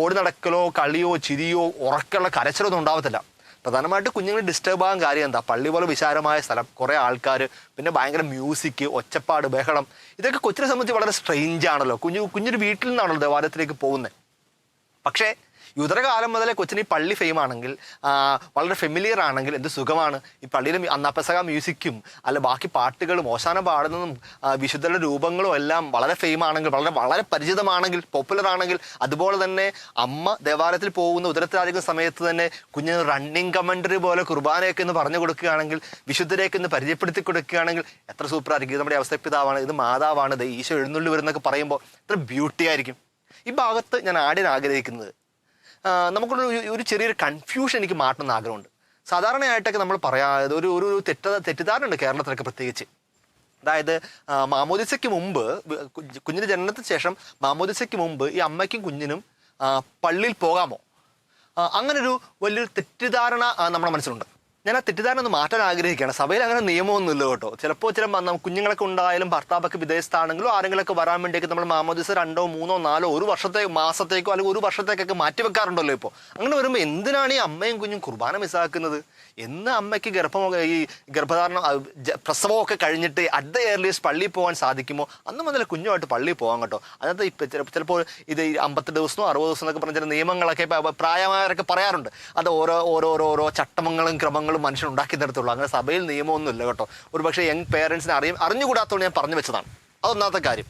ഓടി നടക്കലോ കളിയോ ചിരിയോ ഉറക്കമുള്ള കരച്ചിലോ ഒന്നും ഉണ്ടാവത്തില്ല. പ്രധാനമായിട്ട് കുഞ്ഞുങ്ങൾ ഡിസ്റ്റർബ് ആകാൻ കാര്യം എന്താ? പള്ളി പോലെ വിശാലമായ സ്ഥലം കുറേ ആൾക്കാർ പിന്നെ ഭയങ്കര മ്യൂസിക് ഒച്ചപ്പാട് ബഹളം. ഇതൊക്കെ കൊച്ചിനെ സംബന്ധിച്ച് വളരെ സ്ട്രെയിഞ്ച് ആണല്ലോ. കുഞ്ഞു കുഞ്ഞൊരു വീട്ടിൽ നിന്നാണല്ലോ ദേവാലയത്തിലേക്ക് പോകുന്നത് പക്ഷേ യുദ്ധകാലം മുതലേ കൊച്ചിന് ഈ പള്ളി ഫെയിം ആണെങ്കിൽ വളരെ ഫെമിലിയർ ആണെങ്കിൽ എന്ത് സുഖമാണ്. ഈ പള്ളിയിലെ അന്നാപ്പസക മ്യൂസിക്കും അല്ല ബാക്കി പാട്ടുകളും ഓശാന പാടുന്നതും വിശുദ്ധരുടെ രൂപങ്ങളും എല്ലാം വളരെ ഫെയിം ആണെങ്കിൽ വളരെ വളരെ പരിചിതമാണെങ്കിൽ പോപ്പുലർ ആണെങ്കിൽ അതുപോലെ തന്നെ അമ്മ ദേവാലയത്തിൽ പോകുന്ന ഉദരത്തിലായിരിക്കുന്ന സമയത്ത് തന്നെ കുഞ്ഞിന് റണ്ണിങ് കമന്ററി പോലെ കുർബാനയൊക്കെ ഒന്ന് പറഞ്ഞു കൊടുക്കുകയാണെങ്കിൽ വിശുദ്ധരെയൊക്കെ ഒന്ന് പരിചയപ്പെടുത്തി കൊടുക്കുകയാണെങ്കിൽ എത്ര സൂപ്പറായിരിക്കും ഇത് നമ്മുടെ അവസ്ഥ പിതാവാണ് ഇത് മാതാവാണ് ഇത് ഈശോ എഴുന്നള്ളി വരുന്നൊക്കെ പറയുമ്പോൾ എത്ര ബ്യൂട്ടി ആയിരിക്കും. ഈ ഭാഗത്ത് ഞാൻ ആദ്യം ആഗ്രഹിക്കുന്നത് ആ, നമുക്കൊരു ഒരു- ചെറിയൊരു കൺഫ്യൂഷൻ എനിക്ക് മാറ്റണമെന്ന് ആഗ്രഹമുണ്ട്. സാധാരണയായിട്ടൊക്കെ നമ്മൾ പറയാതെ ഒരു ഒരു തെറ്റ തെറ്റിദ്ധാരണയുണ്ട് കേരളത്തിലൊക്കെ പ്രത്യേകിച്ച്. അതായത് മാമോദിസയ്ക്ക് മുമ്പ് കുഞ്ഞിന്റെ ജനനത്തിന് ശേഷം മാമോദിസയ്ക്ക് മുമ്പ് ഈ അമ്മയ്ക്കും കുഞ്ഞിനും പള്ളിയിൽ പോകാമോ? അങ്ങനൊരു വലിയൊരു തെറ്റിദ്ധാരണ നമ്മുടെ മനസ്സിലുണ്ട്. ഞാൻ ആ തെറ്റിദ്ധാരണ ഒന്ന് മാറ്റാൻ ആഗ്രഹിക്കുകയാണ്. സഭയിൽ അങ്ങനെ നിയമമൊന്നുമില്ല കേട്ടോ. ചിലപ്പോൾ ചില കുഞ്ഞുങ്ങളൊക്കെ ഉണ്ടായാലും ഭർത്താവൊക്കെ വിദേശത്താണെങ്കിലും ആരെങ്കിലൊക്കെ വരാൻ വേണ്ടിയൊക്കെ നമ്മൾ മാമോദിസ രണ്ടോ മൂന്നോ നാലോ ഒരു വർഷത്തെ മാസത്തേക്കോ അല്ലെങ്കിൽ ഒരു വർഷത്തേക്കൊക്കെ മാറ്റി വെക്കാറുണ്ടല്ലോ ഇപ്പോൾ അങ്ങനെ വരുമ്പോൾ എന്തിനാണ് ഈ അമ്മയും കുഞ്ഞും കുർബാന മിസ്സാക്കുന്നത്? എന്ന് അമ്മയ്ക്ക് ഗർഭം ഈ ഗർഭധാരണം പ്രസവമൊക്കെ കഴിഞ്ഞിട്ട് അറ്റ് ദ ഏർലിയസ്റ്റ് പള്ളിയിൽ പോകാൻ സാധിക്കുമോ? അന്ന് മുതൽ കുഞ്ഞുമായിട്ട് പള്ളിയിൽ പോകാൻ കേട്ടോ. അതിനകത്ത് ഇപ്പം ചിലപ്പോൾ ഇത് ഈ അമ്പത്തെട്ട് ദിവസമോ അറുപത് ദിവസം എന്നൊക്കെ പറഞ്ഞ ചില നിയമങ്ങളൊക്കെ പ്രായമായവരൊക്കെ പറയാറുണ്ട്. അത് ഓരോ ഓരോ ഓരോ ഓരോ ചട്ടമങ്ങളും ക്രമങ്ങളും മനുഷ്യൻ ഉണ്ടാക്കി തരത്തുള്ളൂ അങ്ങനെ സഭയിൽ നിയമമൊന്നുമില്ല കേട്ടോ. ഒരു പക്ഷേ യങ് പേരൻസിനെ അറിയും അറിഞ്ഞുകൂടാത്തതുകൊണ്ട് ഞാൻ പറഞ്ഞു വെച്ചതാണ്. അതൊന്നാമത്തെ കാര്യം.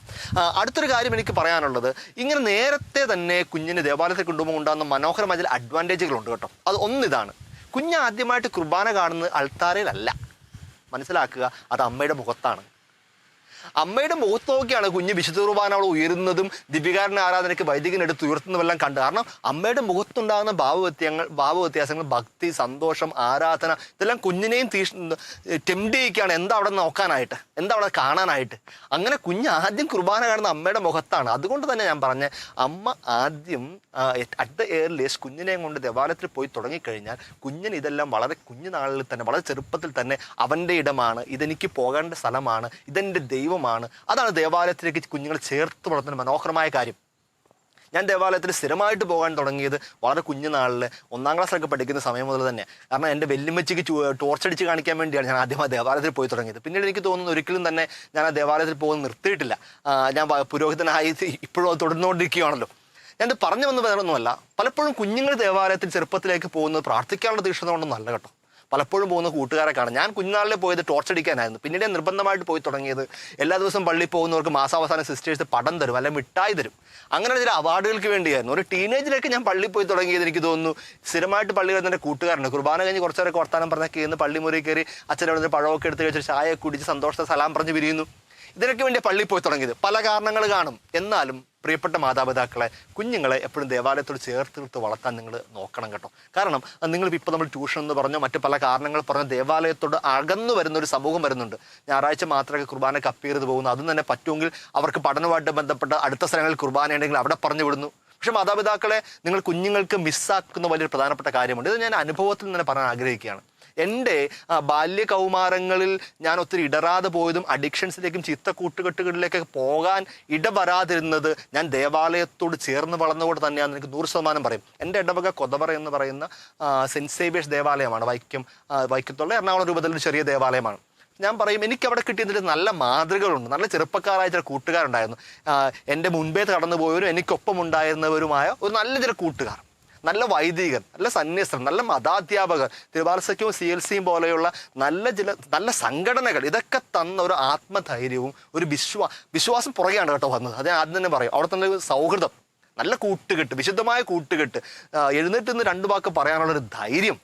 അടുത്തൊരു കാര്യം എനിക്ക് പറയാനുള്ളത്. ഇങ്ങനെ നേരത്തെ തന്നെ കുഞ്ഞിന് ദേവാലയത്തിൽ കൊണ്ടുപോകുമ്പോൾ ഉണ്ടാകുന്ന മനോഹരമായ ചില അഡ്വാന്റേജുകളുണ്ട് കേട്ടോ. അത് ഒന്നിതാണ്. കുഞ്ഞ് ആദ്യമായിട്ട് കുർബാന കാണുന്നത് അൾത്താരയിലല്ല മനസ്സിലാക്കുക അത് അമ്മയുടെ മുഖത്താണ്. അമ്മയുടെ മുഖത്ത് നോക്കിയാണ് കുഞ്ഞ് വിശുദ്ധ കുർബാന അവൾ ഉയരുന്നതും ദിവ്യകാരന ആരാധനയ്ക്ക് വൈദികനെടുത്ത് ഉയർത്തുന്നതെല്ലാം കണ്ട്. കാരണം അമ്മയുടെ മുഖത്തുണ്ടാകുന്ന ഭാവവ്യത്യങ്ങൾ ഭാവവ്യത്യാസങ്ങൾ ഭക്തി സന്തോഷം ആരാധന ഇതെല്ലാം കുഞ്ഞിനെയും തീഷ് ടെംപ്റ്റ് ചെയ്യിക്കുകയാണ്. എന്താ അവിടെ നോക്കാനായിട്ട്? എന്താ അവിടെ കാണാനായിട്ട്? അങ്ങനെ കുഞ്ഞ് ആദ്യം കുർബാന കാണുന്ന അമ്മയുടെ മുഖത്താണ്. അതുകൊണ്ട് തന്നെ ഞാൻ പറഞ്ഞ അമ്മ ആദ്യം അറ്റ് ദ എയർലിസ് കുഞ്ഞിനെയും കൊണ്ട് ദേവാലയത്തിൽ പോയി തുടങ്ങിക്കഴിഞ്ഞാൽ കുഞ്ഞിന് ഇതെല്ലാം വളരെ കുഞ്ഞുനാളിൽ തന്നെ വളരെ ചെറുപ്പത്തിൽ തന്നെ അവന്റെ ഇടമാണ്. ഇതെനിക്ക് പോകേണ്ട സ്ഥലമാണ്. ഇതെന്റെ ദൈവമാണ്. അതാണ് ദേവാലയത്തിലേക്ക് കുഞ്ഞുങ്ങൾ ചേർത്ത് വളർത്തുന്ന മനോഹരമായ കാര്യം. ഞാൻ ദേവാലയത്തിൽ സ്ഥിരമായിട്ട് പോകാൻ തുടങ്ങിയത് വളരെ കുഞ്ഞുനാളിൽ ഒന്നാം ക്ലാസ്സിലൊക്കെ പഠിക്കുന്ന സമയം മുതൽ തന്നെ. കാരണം എന്റെ വെല്ലുമ്മച്ചിക്ക് ടോർച്ച് അടിച്ച് കാണിക്കാൻ വേണ്ടിയാണ് ഞാൻ ആദ്യമായി ദേവാലയത്തിൽ പോയി തുടങ്ങിയത്. പിന്നീട് എനിക്ക് തോന്നുന്നു ഒരിക്കലും തന്നെ ഞാൻ ആ ദേവാലയത്തിൽ പോകുന്നത് നിർത്തിയിട്ടില്ല. ഞാൻ പുരോഹിതനായി ഇപ്പോഴും അത് തുടർന്നുകൊണ്ടിരിക്കുകയാണല്ലോ. ഞാൻ ഇത് പറഞ്ഞു വന്ന് വേറൊന്നുമല്ല. പലപ്പോഴും കുഞ്ഞുങ്ങൾ ദേവാലയത്തിൽ ചെറുപ്പത്തിലേക്ക് പോകുന്നത് പ്രാർത്ഥിക്കാനുള്ള തീക്ഷണത കൊണ്ടൊന്നല്ല കേട്ടോ. പലപ്പോഴും പോകുന്ന കൂട്ടുകാരെ കാണാം ഞാൻ കുഞ്ഞുനാളിൽ പോയത് ടോർച്ച് അടിക്കാനായിരുന്നു. പിന്നീട് നിർബന്ധമായിട്ട് പോയി തുടങ്ങിയത് എല്ലാ ദിവസവും പള്ളിയിൽ പോകുന്നവർക്ക് മാസാവസാനം സിസ്റ്റേഴ്സ് പടം തരും അല്ലെങ്കിൽ മിഠായി തരും. അങ്ങനെ ചില അവാർഡുകൾക്ക് വേണ്ടിയായിരുന്നു. ഒരു ടീനേജിലേക്ക് ഞാൻ പള്ളിയിൽ പോയി തുടങ്ങിയത് എനിക്ക് തോന്നുന്നു. സ്ഥിരമായിട്ട് പള്ളി വരുന്ന കൂട്ടുകാരുണ്ട്. കുർബാന കഴിഞ്ഞ് കുറച്ചേരൊക്കെ വർത്താനം പറഞ്ഞൊക്കെ ഇന്ന് പള്ളിമുറി കയറി അച്ഛനോട് പഴമൊക്കെ എടുത്ത് കഴിച്ച് ചായ കുടിച്ച് സന്തോഷത്തെ സലാം പറഞ്ഞ് പിരിയുന്നു. ഇതിനൊക്കെ വേണ്ടി പള്ളിയിൽ പോയി തുടങ്ങിയത്. പല കാരണങ്ങൾ കാണും. എന്നാലും പ്രിയപ്പെട്ട മാതാപിതാക്കളെ കുഞ്ഞുങ്ങളെ എപ്പോഴും ദേവാലയത്തോട് ചേർത്ത് നിർത്ത് വളർത്താൻ നിങ്ങൾ നോക്കണം കേട്ടോ. കാരണം നിങ്ങൾ ഇപ്പോൾ നമ്മൾ ട്യൂഷൻ എന്ന് പറഞ്ഞോ മറ്റു പല കാരണങ്ങൾ പറഞ്ഞോ ദേവാലയത്തോട് അകന്നു വരുന്ന ഒരു സമൂഹം വരുന്നുണ്ട്. ഞായറാഴ്ച മാത്രമേ കുർബാന കപ്പിയരുത് പോകുന്നു. അതും തന്നെ പറ്റുമെങ്കിൽ അവർക്ക് പഠനവുമായിട്ട് ബന്ധപ്പെട്ട അടുത്ത സ്ഥലങ്ങളിൽ കുർബാന ഉണ്ടെങ്കിൽ അവിടെ പറഞ്ഞു വിടുന്നു. പക്ഷെ മാതാപിതാക്കളെ നിങ്ങൾ കുഞ്ഞുങ്ങൾക്ക് മിസ്സാക്കുന്ന വലിയൊരു പ്രധാനപ്പെട്ട കാര്യമുണ്ട്. ഇത് ഞാൻ അനുഭവത്തിൽ തന്നെ പറയാൻ ആഗ്രഹിക്കുകയാണ്. എന്റെ ബാല്യ കൗമാരങ്ങളിൽ ഞാൻ ഒത്തിരി ഇടറാതെ പോയതും അഡിക്ഷൻസിലേക്കും ചിത്ത കൂട്ടുകെട്ടുകളിലേക്കൊക്കെ പോകാൻ ഇടവരാതിരുന്നത് ഞാൻ ദേവാലയത്തോട് ചേർന്ന് വളർന്നുകൊണ്ട് തന്നെയാണെന്ന് എനിക്ക് നൂറ് ശതമാനം പറയും. എന്റെ ഇടവക കൊതവറ എന്ന് പറയുന്ന സെന്റ് സേവിയേഴ്സ് ദേവാലയമാണ്. വൈക്കം വൈക്കത്തുള്ള എറണാകുളം രൂപത്തിൽ ഒരു ചെറിയ ദേവാലയമാണ്. ഞാൻ പറയും എനിക്ക് അവിടെ കിട്ടിയതിൽ നല്ല മാതൃകകളുണ്ട്. നല്ല ചെറുപ്പക്കാരായ ചില കൂട്ടുകാരുണ്ടായിരുന്നു. എന്റെ മുൻപേ കടന്നുപോയവരും എനിക്കൊപ്പം ഉണ്ടായിരുന്നവരുമായ ഒരു നല്ല ചില കൂട്ടുകാർ. നല്ല വൈദികൻ നല്ല സന്യസ്തർ നല്ല മതാധ്യാപകർ തിരുവാലസയ്ക്കും സി എൽ സിയും പോലെയുള്ള നല്ല ചില നല്ല സംഘടനകൾ. ഇതൊക്കെ തന്ന ഒരു ആത്മധൈര്യവും ഒരു വിശ്വാ വിശ്വാസം പുറകെയാണ് കേട്ടോ വന്നത്. അത് ആദ്യം തന്നെ പറയും. അവിടെ തന്നെ സൗഹൃദം നല്ല കൂട്ടുകെട്ട് വിശുദ്ധമായ കൂട്ടുകെട്ട്. എഴുന്നേറ്റ് നിന്ന് രണ്ട് വാക്ക് പറയാനുള്ളൊരു ധൈര്യം.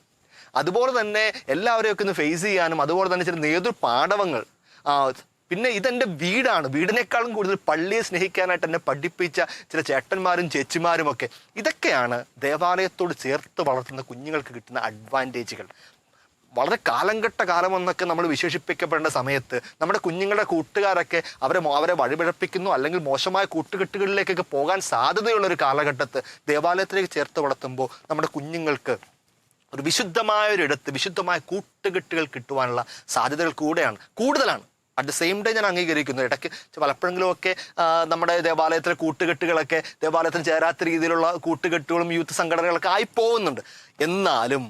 അതുപോലെ തന്നെ എല്ലാവരെയൊക്കെ ഒന്ന് ഫേസ് ചെയ്യാനും അതുപോലെ തന്നെ ചില നേതൃ പാഠവങ്ങൾ പിന്നെ ഇതെന്റെ വീടാണ്. വീടിനേക്കാളും കൂടുതൽ പള്ളിയെ സ്നേഹിക്കാനായിട്ട് എന്നെ പഠിപ്പിച്ച ചില ചേട്ടന്മാരും ചേച്ചിമാരും ഒക്കെ ഇതൊക്കെയാണ് ദേവാലയത്തോട് ചേർത്ത് വളർത്തുന്ന കുഞ്ഞുങ്ങൾക്ക് കിട്ടുന്ന അഡ്വാന്റേജുകൾ വളരെ കാലംഘട്ട കാലമെന്നൊക്കെ നമ്മൾ വിശേഷിപ്പിക്കപ്പെടേണ്ട സമയത്ത് നമ്മുടെ കുഞ്ഞുങ്ങളുടെ കൂട്ടുകാരൊക്കെ അവരെ അവരെ വഴിപിഴപ്പിക്കുന്നു അല്ലെങ്കിൽ മോശമായ കൂട്ടുകെട്ടുകളിലേക്കൊക്കെ പോകാൻ സാധ്യതയുള്ള ഒരു കാലഘട്ടത്ത് ദേവാലയത്തിലേക്ക് ചേർത്ത് വളർത്തുമ്പോൾ നമ്മുടെ കുഞ്ഞുങ്ങൾക്ക് ഒരു വിശുദ്ധമായ ഒരു ഇടത്ത് വിശുദ്ധമായ കൂട്ടുകെട്ടുകൾ കിട്ടുവാനുള്ള സാധ്യതകൾ കൂടെയാണ്. കൂടുതലാണ്. അറ്റ് ദ സെയിം ടൈം ഞാൻ അംഗീകരിക്കുന്നു. ഇടയ്ക്ക് പലപ്പോഴെങ്കിലും ഒക്കെ നമ്മുടെ ദേവാലയത്തിലെ കൂട്ടുകെട്ടുകളൊക്കെ ദേവാലയത്തിന് ചേരാത്ത രീതിയിലുള്ള കൂട്ടുകെട്ടുകളും യൂത്ത് സംഘടനകളൊക്കെ ആയി പോകുന്നുണ്ട്. എന്നാലും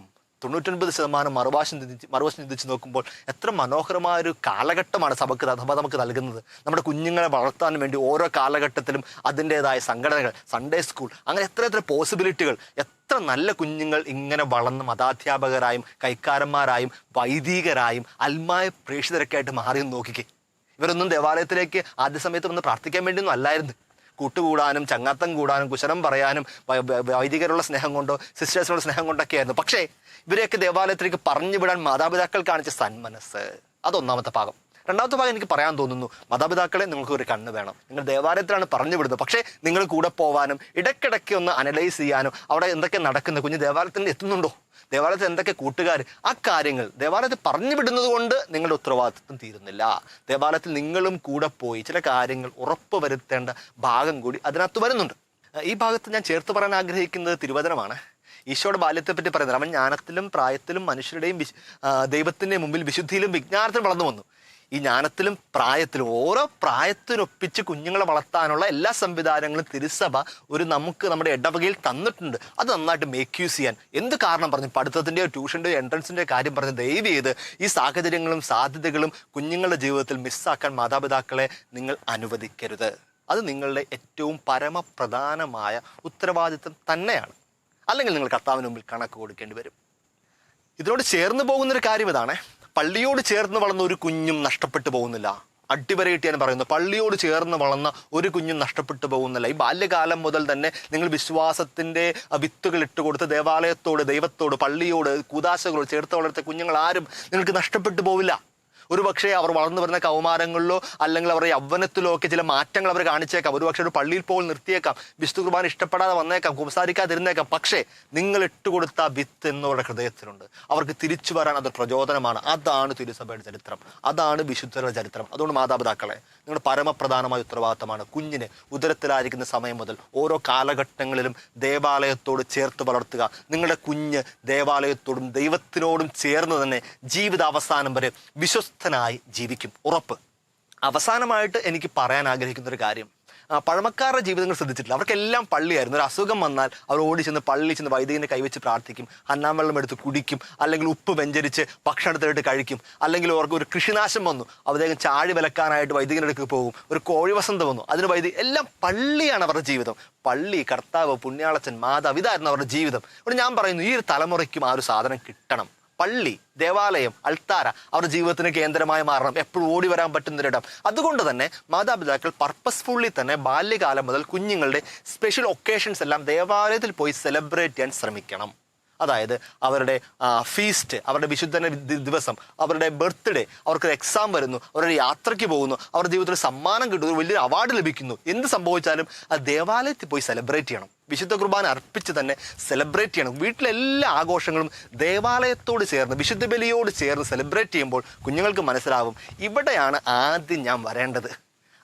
തൊണ്ണൂറ്റൊൻപത് ശതമാനം ചിന്തിച്ച് മറുവശം ചിന്തിച്ച് നോക്കുമ്പോൾ എത്ര മനോഹരമായ ഒരു കാലഘട്ടമാണ് സഭക്ക് സഭ നമുക്ക് നൽകുന്നത്. നമ്മുടെ കുഞ്ഞുങ്ങളെ വളർത്താൻ വേണ്ടി ഓരോ കാലഘട്ടത്തിലും അതിന്റെതായ സംഘടനകൾ സൺഡേ സ്കൂൾ അങ്ങനെ എത്ര എത്ര പോസിബിലിറ്റികൾ എത്ര നല്ല കുഞ്ഞുങ്ങൾ ഇങ്ങനെ വളർന്ന് മതാധ്യാപകരായും കൈക്കാരന്മാരായും വൈദികരായും അൽമായ പ്രേക്ഷിതരൊക്കെ ആയിട്ട് മാറിയെന്ന് നോക്കിക്കേ. ഇവരൊന്നും ദേവാലയത്തിലേക്ക് ആദ്യ സമയത്ത് വന്ന് പ്രാർത്ഥിക്കാൻ വേണ്ടിയൊന്നും അല്ലായിരുന്നു. കൂട്ടുകൂടാനും ചങ്ങാത്തം കൂടാനും കുശലം പറയാനും വൈദികരുള്ള സ്നേഹം കൊണ്ടോ സിസ്റ്റേഴ്സിനുള്ള സ്നേഹം കൊണ്ടൊക്കെ ആയിരുന്നു പക്ഷേ ഇവരെയൊക്കെ ദേവാലയത്തിലേക്ക് പറഞ്ഞു വിടാൻ മാതാപിതാക്കൾ കാണിച്ച സന്മനസ് അതൊന്നാമത്തെ ഭാഗം. രണ്ടാമത്തെ ഭാഗം എനിക്ക് പറയാൻ തോന്നുന്നു മാതാപിതാക്കളെ നിങ്ങൾക്ക് ഒരു കണ്ണ് വേണം. നിങ്ങൾ ദേവാലയത്തിലാണ് പറഞ്ഞു വിടുന്നത്. പക്ഷേ നിങ്ങൾ കൂടെ പോവാനും ഇടയ്ക്കിടയ്ക്ക് ഒന്ന് അനലൈസ് ചെയ്യാനും അവിടെ എന്തൊക്കെ നടക്കുന്നു കുഞ്ഞ് ദേവാലയത്തിൽ എത്തുന്നുണ്ടോ? ദേവാലയത്തിൽ എന്തൊക്കെ കൂട്ടുകാർ ആ കാര്യങ്ങൾ ദേവാലയത്തിൽ പറഞ്ഞു വിടുന്നത് കൊണ്ട് നിങ്ങളുടെ ഉത്തരവാദിത്വം തീരുന്നില്ല. ദേവാലയത്തിൽ നിങ്ങളും കൂടെ പോയി ചില കാര്യങ്ങൾ ഉറപ്പ് വരുത്തേണ്ട ഭാഗം കൂടി അതിനകത്ത് വരുന്നുണ്ട്. ഈ ഭാഗത്ത് ഞാൻ ചേർത്ത് പറയാൻ ആഗ്രഹിക്കുന്നത് തിരുവചനമാണ്. ഈശോയുടെ ബാല്യത്തെപ്പറ്റി പറയുന്നത് അവൻ ജ്ഞാനത്തിലും പ്രായത്തിലും മനുഷ്യരുടെയും ദൈവത്തിന്റെ മുമ്പിൽ വിശുദ്ധിയിലും വിജ്ഞാനത്തിലും വളർന്നു വന്നു. ഈ ജ്ഞാനത്തിലും പ്രായത്തിലും ഓരോ പ്രായത്തിനൊപ്പിച്ച് കുഞ്ഞുങ്ങളെ വളർത്താനുള്ള എല്ലാ സംവിധാനങ്ങളും തിരുസഭ ഒരു നമുക്ക് നമ്മുടെ ഇടവകയിൽ തന്നിട്ടുണ്ട്. അത് നന്നായിട്ട് മേക്ക് യൂസ് ചെയ്യാൻ. എന്ത് കാരണം പറഞ്ഞു? പഠിത്തത്തിന്റെയോ ട്യൂഷന്റെയോ എൻട്രൻസിന്റെയോ കാര്യം പറഞ്ഞ് ദയവ് ചെയ്ത് ഈ സാഹചര്യങ്ങളും സാധ്യതകളും കുഞ്ഞുങ്ങളുടെ ജീവിതത്തിൽ മിസ്സാക്കാൻ മാതാപിതാക്കളെ നിങ്ങൾ അനുവദിക്കരുത്. അത് നിങ്ങളുടെ ഏറ്റവും പരമപ്രധാനമായ ഉത്തരവാദിത്വം തന്നെയാണ്. അല്ലെങ്കിൽ നിങ്ങൾ കർത്താവിന് മുമ്പിൽ കണക്ക് കൊടുക്കേണ്ടി വരും. ഇതിനോട് ചേർന്ന് പോകുന്നൊരു കാര്യം ഇതാണ്. പള്ളിയോട് ചേർന്ന് വളർന്ന ഒരു കുഞ്ഞും നഷ്ടപ്പെട്ടു പോകുന്നില്ല. അടിവരയിട്ട് ഞാൻ പറയുന്നു പള്ളിയോട് ചേർന്ന് വളർന്ന ഒരു കുഞ്ഞും നഷ്ടപ്പെട്ടു പോകുന്നില്ല. ഈ ബാല്യകാലം മുതൽ തന്നെ നിങ്ങൾ വിശ്വാസത്തിന്റെ വിത്തുകൾ ഇട്ടുകൊടുത്ത് ദേവാലയത്തോട് ദൈവത്തോട് പള്ളിയോട് കൂതാശകളോട് ചേർത്ത് വളർത്തിയ കുഞ്ഞുങ്ങൾ ആരും നിങ്ങൾക്ക് നഷ്ടപ്പെട്ടു പോവില്ല. ഒരു പക്ഷേ അവർ വളർന്നു വരുന്ന കൗമാരങ്ങളിലോ അല്ലെങ്കിൽ അവരുടെ യൗവനത്തിലോ ഒക്കെ ചില മാറ്റങ്ങൾ അവർ കാണിച്ചേക്കാം. ഒരു പക്ഷേ ഒരു പള്ളിയിൽ പോൽ നിർത്തിയേക്കാം. വിശുദ്ധ കുർബാന ഇഷ്ടപ്പെടാതെ വന്നേക്കാം കുംസാരിക്കാതിരുന്നേക്കാം പക്ഷേ നിങ്ങൾ ഇട്ടുകൊടുത്ത കൊടുത്ത വിത്ത് എന്നവരുടെ ഹൃദയത്തിലുണ്ട്. അവർക്ക് തിരിച്ചു വരാൻ അത് പ്രചോദനമാണ്. അതാണ് തിരുസഭയുടെ ചരിത്രം. അതാണ് വിശുദ്ധരുടെ ചരിത്രം. അതുകൊണ്ട് മാതാപിതാക്കളെ നിങ്ങളുടെ പരമപ്രധാനമായ ഉത്തരവാദിത്തമാണ് കുഞ്ഞിനെ ഉദരത്തിലായിരിക്കുന്ന സമയം മുതൽ ഓരോ കാലഘട്ടങ്ങളിലും ദേവാലയത്തോട് ചേർത്ത് വളർത്തുക. നിങ്ങളുടെ കുഞ്ഞ് ദേവാലയത്തോടും ദൈവത്തിനോടും ചേർന്ന് തന്നെ ജീവിതാവസാനം വരെ വിശ്വസ്തനായി ജീവിക്കും. ഉറപ്പ്. അവസാനമായിട്ട് എനിക്ക് പറയാൻ ആഗ്രഹിക്കുന്ന ഒരു കാര്യം. പഴമക്കാരുടെ ജീവിതങ്ങൾ ശ്രദ്ധിച്ചിട്ടില്ല. അവർക്കെല്ലാം പള്ളിയായിരുന്നു. ഒരു അസുഖം വന്നാൽ അവർ ഓടി ചെന്ന് പള്ളി ചെന്ന് വൈദികനെ കൈവച്ച് പ്രാർത്ഥിക്കും. അന്നാം വെള്ളം എടുത്ത് കുടിക്കും. അല്ലെങ്കിൽ ഉപ്പ് വെഞ്ചരിച്ച് ഭക്ഷണത്തിലിട്ട് കഴിക്കും. അല്ലെങ്കിൽ അവർക്ക് ഒരു കൃഷിനാശം വന്നു. അദ്ദേഹം ചാഴി വിലക്കാനായിട്ട് വൈദികനടുക്ക് പോകും. ഒരു കോഴി വസന്തം വന്നു. അതിന് വൈദിക എല്ലാം പള്ളിയാണ് അവരുടെ ജീവിതം. പള്ളി കർത്താവ് പുണ്യാളച്ചൻ മാതാവ് ഇതായിരുന്നു അവരുടെ ജീവിതം. ഇവിടെ ഞാൻ പറയുന്നു ഈ ഒരു തലമുറയ്ക്കും ആ ഒരു സാധനം കിട്ടണം. പള്ളി ദേവാലയം അൾത്താര അവരുടെ ജീവിതത്തിന് കേന്ദ്രമായി മാറണം. എപ്പോഴും ഓടി വരാൻ പറ്റുന്നൊരിടം. അതുകൊണ്ട് തന്നെ മാതാപിതാക്കൾ പർപ്പസ്ഫുള്ളി തന്നെ ബാല്യകാലം മുതൽ കുഞ്ഞുങ്ങളുടെ സ്പെഷ്യൽ ഒക്കേഷൻസ് എല്ലാം ദേവാലയത്തിൽ പോയി സെലിബ്രേറ്റ് ചെയ്യാൻ ശ്രമിക്കണം. അതായത് അവരുടെ ഫീസ്റ്റ് അവരുടെ വിശുദ്ധ ദിവസം അവരുടെ ബർത്ത്ഡേ അവർക്ക് എക്സാം വരുന്നു അവരുടെ യാത്രയ്ക്ക് പോകുന്നു അവരുടെ ജീവിതത്തിൽ സമ്മാനം കിട്ടുന്നു വലിയൊരു അവാർഡ് ലഭിക്കുന്നു. എന്ത് സംഭവിച്ചാലും ആ ദേവാലയത്തിൽ പോയി സെലിബ്രേറ്റ് ചെയ്യണം. വിശുദ്ധ കുർബാന അർപ്പിച്ച് തന്നെ സെലിബ്രേറ്റ് ചെയ്യണം. വീട്ടിലെല്ലാ ആഘോഷങ്ങളും ദേവാലയത്തോട് ചേർന്ന് വിശുദ്ധ ബലിയോട് ചേർന്ന് സെലിബ്രേറ്റ് ചെയ്യുമ്പോൾ കുഞ്ഞുങ്ങൾക്ക് മനസ്സിലാവും ഇവിടെയാണ് ആദ്യം ഞാൻ വരേണ്ടത്.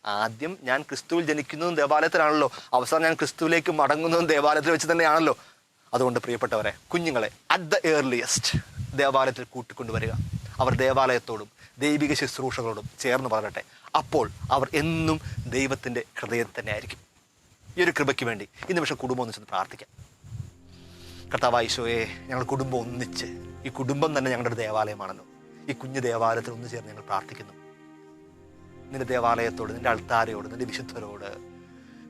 ആദ്യം ഞാൻ ക്രിസ്തുവിൽ ജനിക്കുന്നതും ദേവാലയത്തിലാണല്ലോ. അവസാനം ഞാൻ ക്രിസ്തുവിലേക്ക് മടങ്ങുന്നതും ദേവാലയത്തിൽ വെച്ച് തന്നെയാണല്ലോ. അതുകൊണ്ട് പ്രിയപ്പെട്ടവരെ കുഞ്ഞുങ്ങളെ അറ്റ് ദ ഏർലിയസ്റ്റ് ദേവാലയത്തിൽ കൂട്ടിക്കൊണ്ടുവരിക. അവർ ദേവാലയത്തോടും ദൈവിക ശുശ്രൂഷകളോടും ചേർന്ന് വളരട്ടെ. അപ്പോൾ അവർ എന്നും ദൈവത്തിന്റെ ഹൃദയത്തിൽ തന്നെ ആയിരിക്കും ഈ ഒരു കൃപയ്ക്ക് വേണ്ടി ഇന്ന് പക്ഷേ കുടുംബം ഒന്നിച്ചൊന്ന് പ്രാർത്ഥിക്കാം. കർത്താവ് ഈശോയെ ഞങ്ങൾ കുടുംബം ഒന്നിച്ച് ഈ കുടുംബം തന്നെ ഞങ്ങളുടെ ഒരു ദേവാലയമാണല്ലോ ഈ കുഞ്ഞു ദേവാലയത്തിൽ ഒന്ന് ചേർന്ന് ഞങ്ങൾ പ്രാർത്ഥിക്കുന്നു. നിന്റെ ദേവാലയത്തോട് നിന്റെ അൾത്താരയോട് നിന്റെ വിശുദ്ധരോട്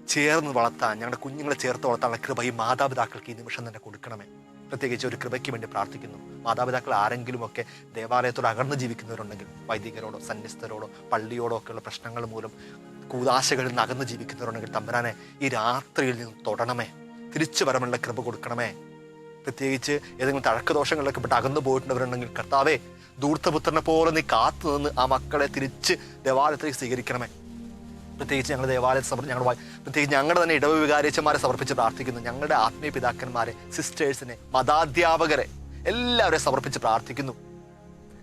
ചേർന്ന് വളർത്താൻ ഞങ്ങളുടെ കുഞ്ഞുങ്ങളെ ചേർത്ത് വളർത്താനുള്ള കൃപ ഈ മാതാപിതാക്കൾക്ക് ഈ നിമിഷം തന്നെ കൊടുക്കണമേ. പ്രത്യേകിച്ച് ഒരു കൃപയ്ക്ക് വേണ്ടി പ്രാർത്ഥിക്കുന്നു. മാതാപിതാക്കൾ ആരെങ്കിലുമൊക്കെ ദേവാലയത്തോട് അകർന്ന് ജീവിക്കുന്നവരുണ്ടെങ്കിൽ വൈദികരോടോ സന്യസ്തരോടോ പള്ളിയോടോ ഒക്കെയുള്ള പ്രശ്നങ്ങൾ മൂലം കൂതാശകളിൽ നിന്ന് അകന്ന് ജീവിക്കുന്നവരുണ്ടെങ്കിൽ തമ്പരാനെ ഈ രാത്രിയിൽ നിന്ന് തൊടണമേ. തിരിച്ചു വരമുള്ള കൃപ കൊടുക്കണമേ. പ്രത്യേകിച്ച് ഏതെങ്കിലും തഴക്കദോഷങ്ങളിലൊക്കെ പെട്ട് അകന്നു പോയിട്ടുള്ളവരുണ്ടെങ്കിൽ കർത്താവേ ദൂർത്തപുത്രനെ പോലെ നീ കാത്തു നിന്ന് ആ മക്കളെ തിരിച്ച് ദേവാലയത്തിലേക്ക് സ്വീകരിക്കണമേ. പ്രത്യേകിച്ച് ഞങ്ങൾ ദേവാലയത്തെ സമർപ്പിച്ച് ഞങ്ങൾ പ്രത്യേകിച്ച് ഞങ്ങളുടെ തന്നെ ഇടവ വികാരിച്ചന്മാരെ സമർപ്പിച്ച് പ്രാർത്ഥിക്കുന്നു. ഞങ്ങളുടെ ആത്മീയ പിതാക്കന്മാരെ സിസ്റ്റേഴ്സിനെ മതാധ്യാപകരെ എല്ലാവരെയും സമർപ്പിച്ച് പ്രാർത്ഥിക്കുന്നു.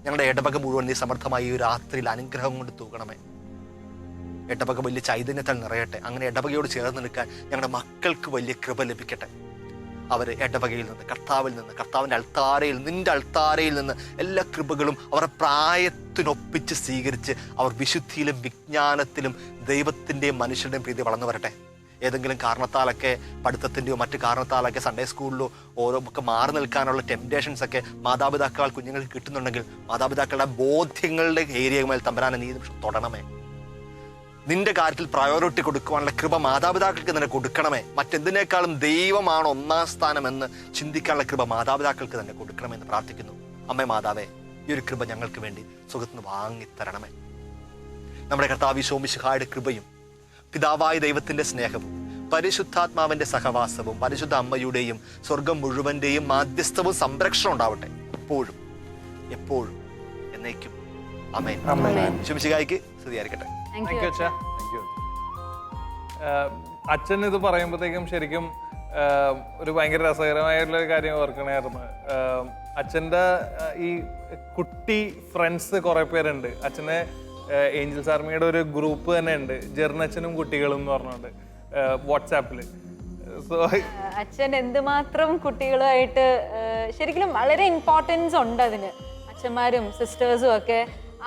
ഞങ്ങളുടെ ഇടവക മുഴുവൻ നീ സമർത്ഥമായി ഈ രാത്രിയിൽ അനുഗ്രഹം കൊണ്ട് തൂക്കണമേ ഇടവക വലിയ ചൈതന്യത്താൽ നിറയട്ടെ. അങ്ങനെ ഇടവകയോട് ചേർന്ന് നിൽക്കാൻ ഞങ്ങളുടെ മക്കൾക്ക് വലിയ കൃപ ലഭിക്കട്ടെ. അവർ ഇടവകയിൽ നിന്ന് കർത്താവിൽ നിന്ന് കർത്താവിന്റെ അൾത്താരയിൽ നിന്റെ അൾത്താരയിൽ നിന്ന് എല്ലാ കൃപകളും അവരുടെ പ്രായത്തിനൊപ്പിച്ച് സ്വീകരിച്ച് അവർ വിശുദ്ധിയിലും വിജ്ഞാനത്തിലും ദൈവത്തിന്റെയും മനുഷ്യരുടെയും പ്രീതി വളർന്നു വരട്ടെ ഏതെങ്കിലും കാരണത്താലൊക്കെ പഠിത്തത്തിന്റെയോ മറ്റു കാരണത്താലൊക്കെ സൺഡേ സ്കൂളിലോ ഓരോ ഒക്കെ മാറി നിൽക്കാനുള്ള ടെംപ്റ്റേഷൻസ് ഒക്കെ മാതാപിതാക്കൾ കുഞ്ഞുങ്ങൾക്ക് കിട്ടുന്നുണ്ടെങ്കിൽ മാതാപിതാക്കളുടെ ബോധ്യങ്ങളുടെ ഏരിയയുമായി തമ്പരാനെ നീ തൊടണമേ നിന്റെ കാര്യത്തിൽ പ്രയോറിറ്റി കൊടുക്കുവാനുള്ള കൃപ മാതാപിതാക്കൾക്ക് തന്നെ കൊടുക്കണമേ. മറ്റെന്തിനേക്കാളും ദൈവമാണ് ഒന്നാം സ്ഥാനം എന്ന് ചിന്തിക്കാനുള്ള കൃപ മാതാപിതാക്കൾക്ക് തന്നെ കൊടുക്കണമെന്ന് പ്രാർത്ഥിക്കുന്നു. അമ്മേ മാതാവേ ഈ ഒരു കൃപ ഞങ്ങൾക്ക് വേണ്ടി സുഖത്തിന് വാങ്ങിത്തരണമേ നമ്മുടെ കർത്താവ് ശോമിശുഹായുടെ കൃപയും പിതാവായ ദൈവത്തിന്റെ സ്നേഹവും പരിശുദ്ധാത്മാവിന്റെ സഹവാസവും പരിശുദ്ധ അമ്മയുടെയും സ്വർഗം മുഴുവന്റെയും മാധ്യസ്ഥവും സംരക്ഷണം ഉണ്ടാവട്ടെ. എപ്പോഴും എപ്പോഴും എന്നേക്കും. അമേൻ. ശുമിശിഹായിക്ക് സ്തുതിയായിരിക്കട്ടെ. താങ്ക് യു അച്ഛൻ ഇത് പറയുമ്പോഴത്തേക്കും ശരിക്കും ഒരു ഭയങ്കര രസകരമായിട്ടുള്ള ഒരു കാര്യം ഓർക്കണമായിരുന്നു ആഹ് അച്ഛന്റെ ഈ കുട്ടി ഫ്രണ്ട്സ് കുറെ പേരുണ്ട്. അച്ഛനെ ഏഞ്ചൽസ് ആർമിയുടെ ഒരു ഗ്രൂപ്പ് തന്നെ ഉണ്ട്. ജെറിനച്ഛനും കുട്ടികളും എന്ന് പറഞ്ഞുകൊണ്ട് വാട്സാപ്പിൽ സോ അച്ഛൻ എന്തുമാത്രം കുട്ടികളുമായിട്ട് ശരിക്കും വളരെ ഇമ്പോർട്ടൻസ് ഉണ്ട് അതിന്. അച്ഛന്മാരും സിസ്റ്റേഴ്സും ഒക്കെ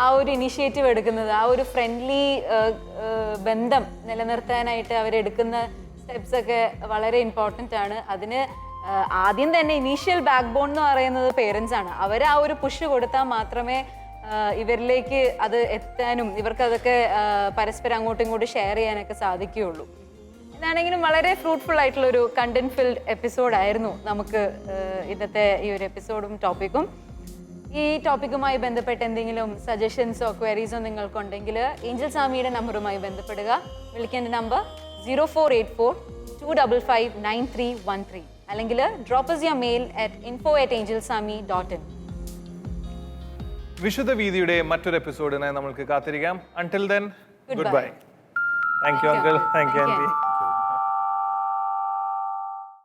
ആ ഒരു ഇനിഷ്യേറ്റീവ് എടുക്കുന്നത് ആ ഒരു ഫ്രണ്ട്ലി ബന്ധം നിലനിർത്താനായിട്ട് അവരെടുക്കുന്ന സ്റ്റെപ്സ് ഒക്കെ വളരെ ഇമ്പോർട്ടന്റ് ആണ്. അതിന് ആദ്യം തന്നെ ഇനീഷ്യൽ ബാക്ക് ബോൺ എന്ന് പറയുന്നത് പേരൻസ് ആണ്. അവർ ആ ഒരു പുഷ് കൊടുത്താൽ മാത്രമേ ഇവരിലേക്ക് അത് എത്താനും ഇവർക്ക് അതൊക്കെ പരസ്പരം അങ്ങോട്ടും ഇങ്ങോട്ടും ഷെയർ ചെയ്യാനൊക്കെ സാധിക്കുകയുള്ളൂ. ഇതാണെങ്കിലും വളരെ ഫ്രൂട്ട്ഫുൾ ആയിട്ടുള്ള ഒരു കണ്ടന്റ് ഫിൽഡ് എപ്പിസോഡായിരുന്നു നമുക്ക് ഇന്നത്തെ ഈ ഒരു എപ്പിസോഡും ടോപ്പിക്കും ഈ ടോപ്പിക്കുമായി ബന്ധപ്പെട്ട് എന്തെങ്കിലും സജഷൻസോ ക്വയറീസോ നിങ്ങൾക്കുണ്ടെങ്കിൽ ഏഞ്ചൽ സ്വാമിയുടെ നമ്പറുമായി ബന്ധപ്പെടുക. വിളിക്കേണ്ട number zero four eight four two double five nine three one three അല്ലെങ്കിൽ drop us your mail at info at angel Swami dot in വിശുദ്ധ വീതിയുടെ മറ്റൊരു എപ്പിസോഡിനായി നമ്മൾക്ക് കാത്തിരിക്കാം. Until then good bye thank you uncle thank you aunty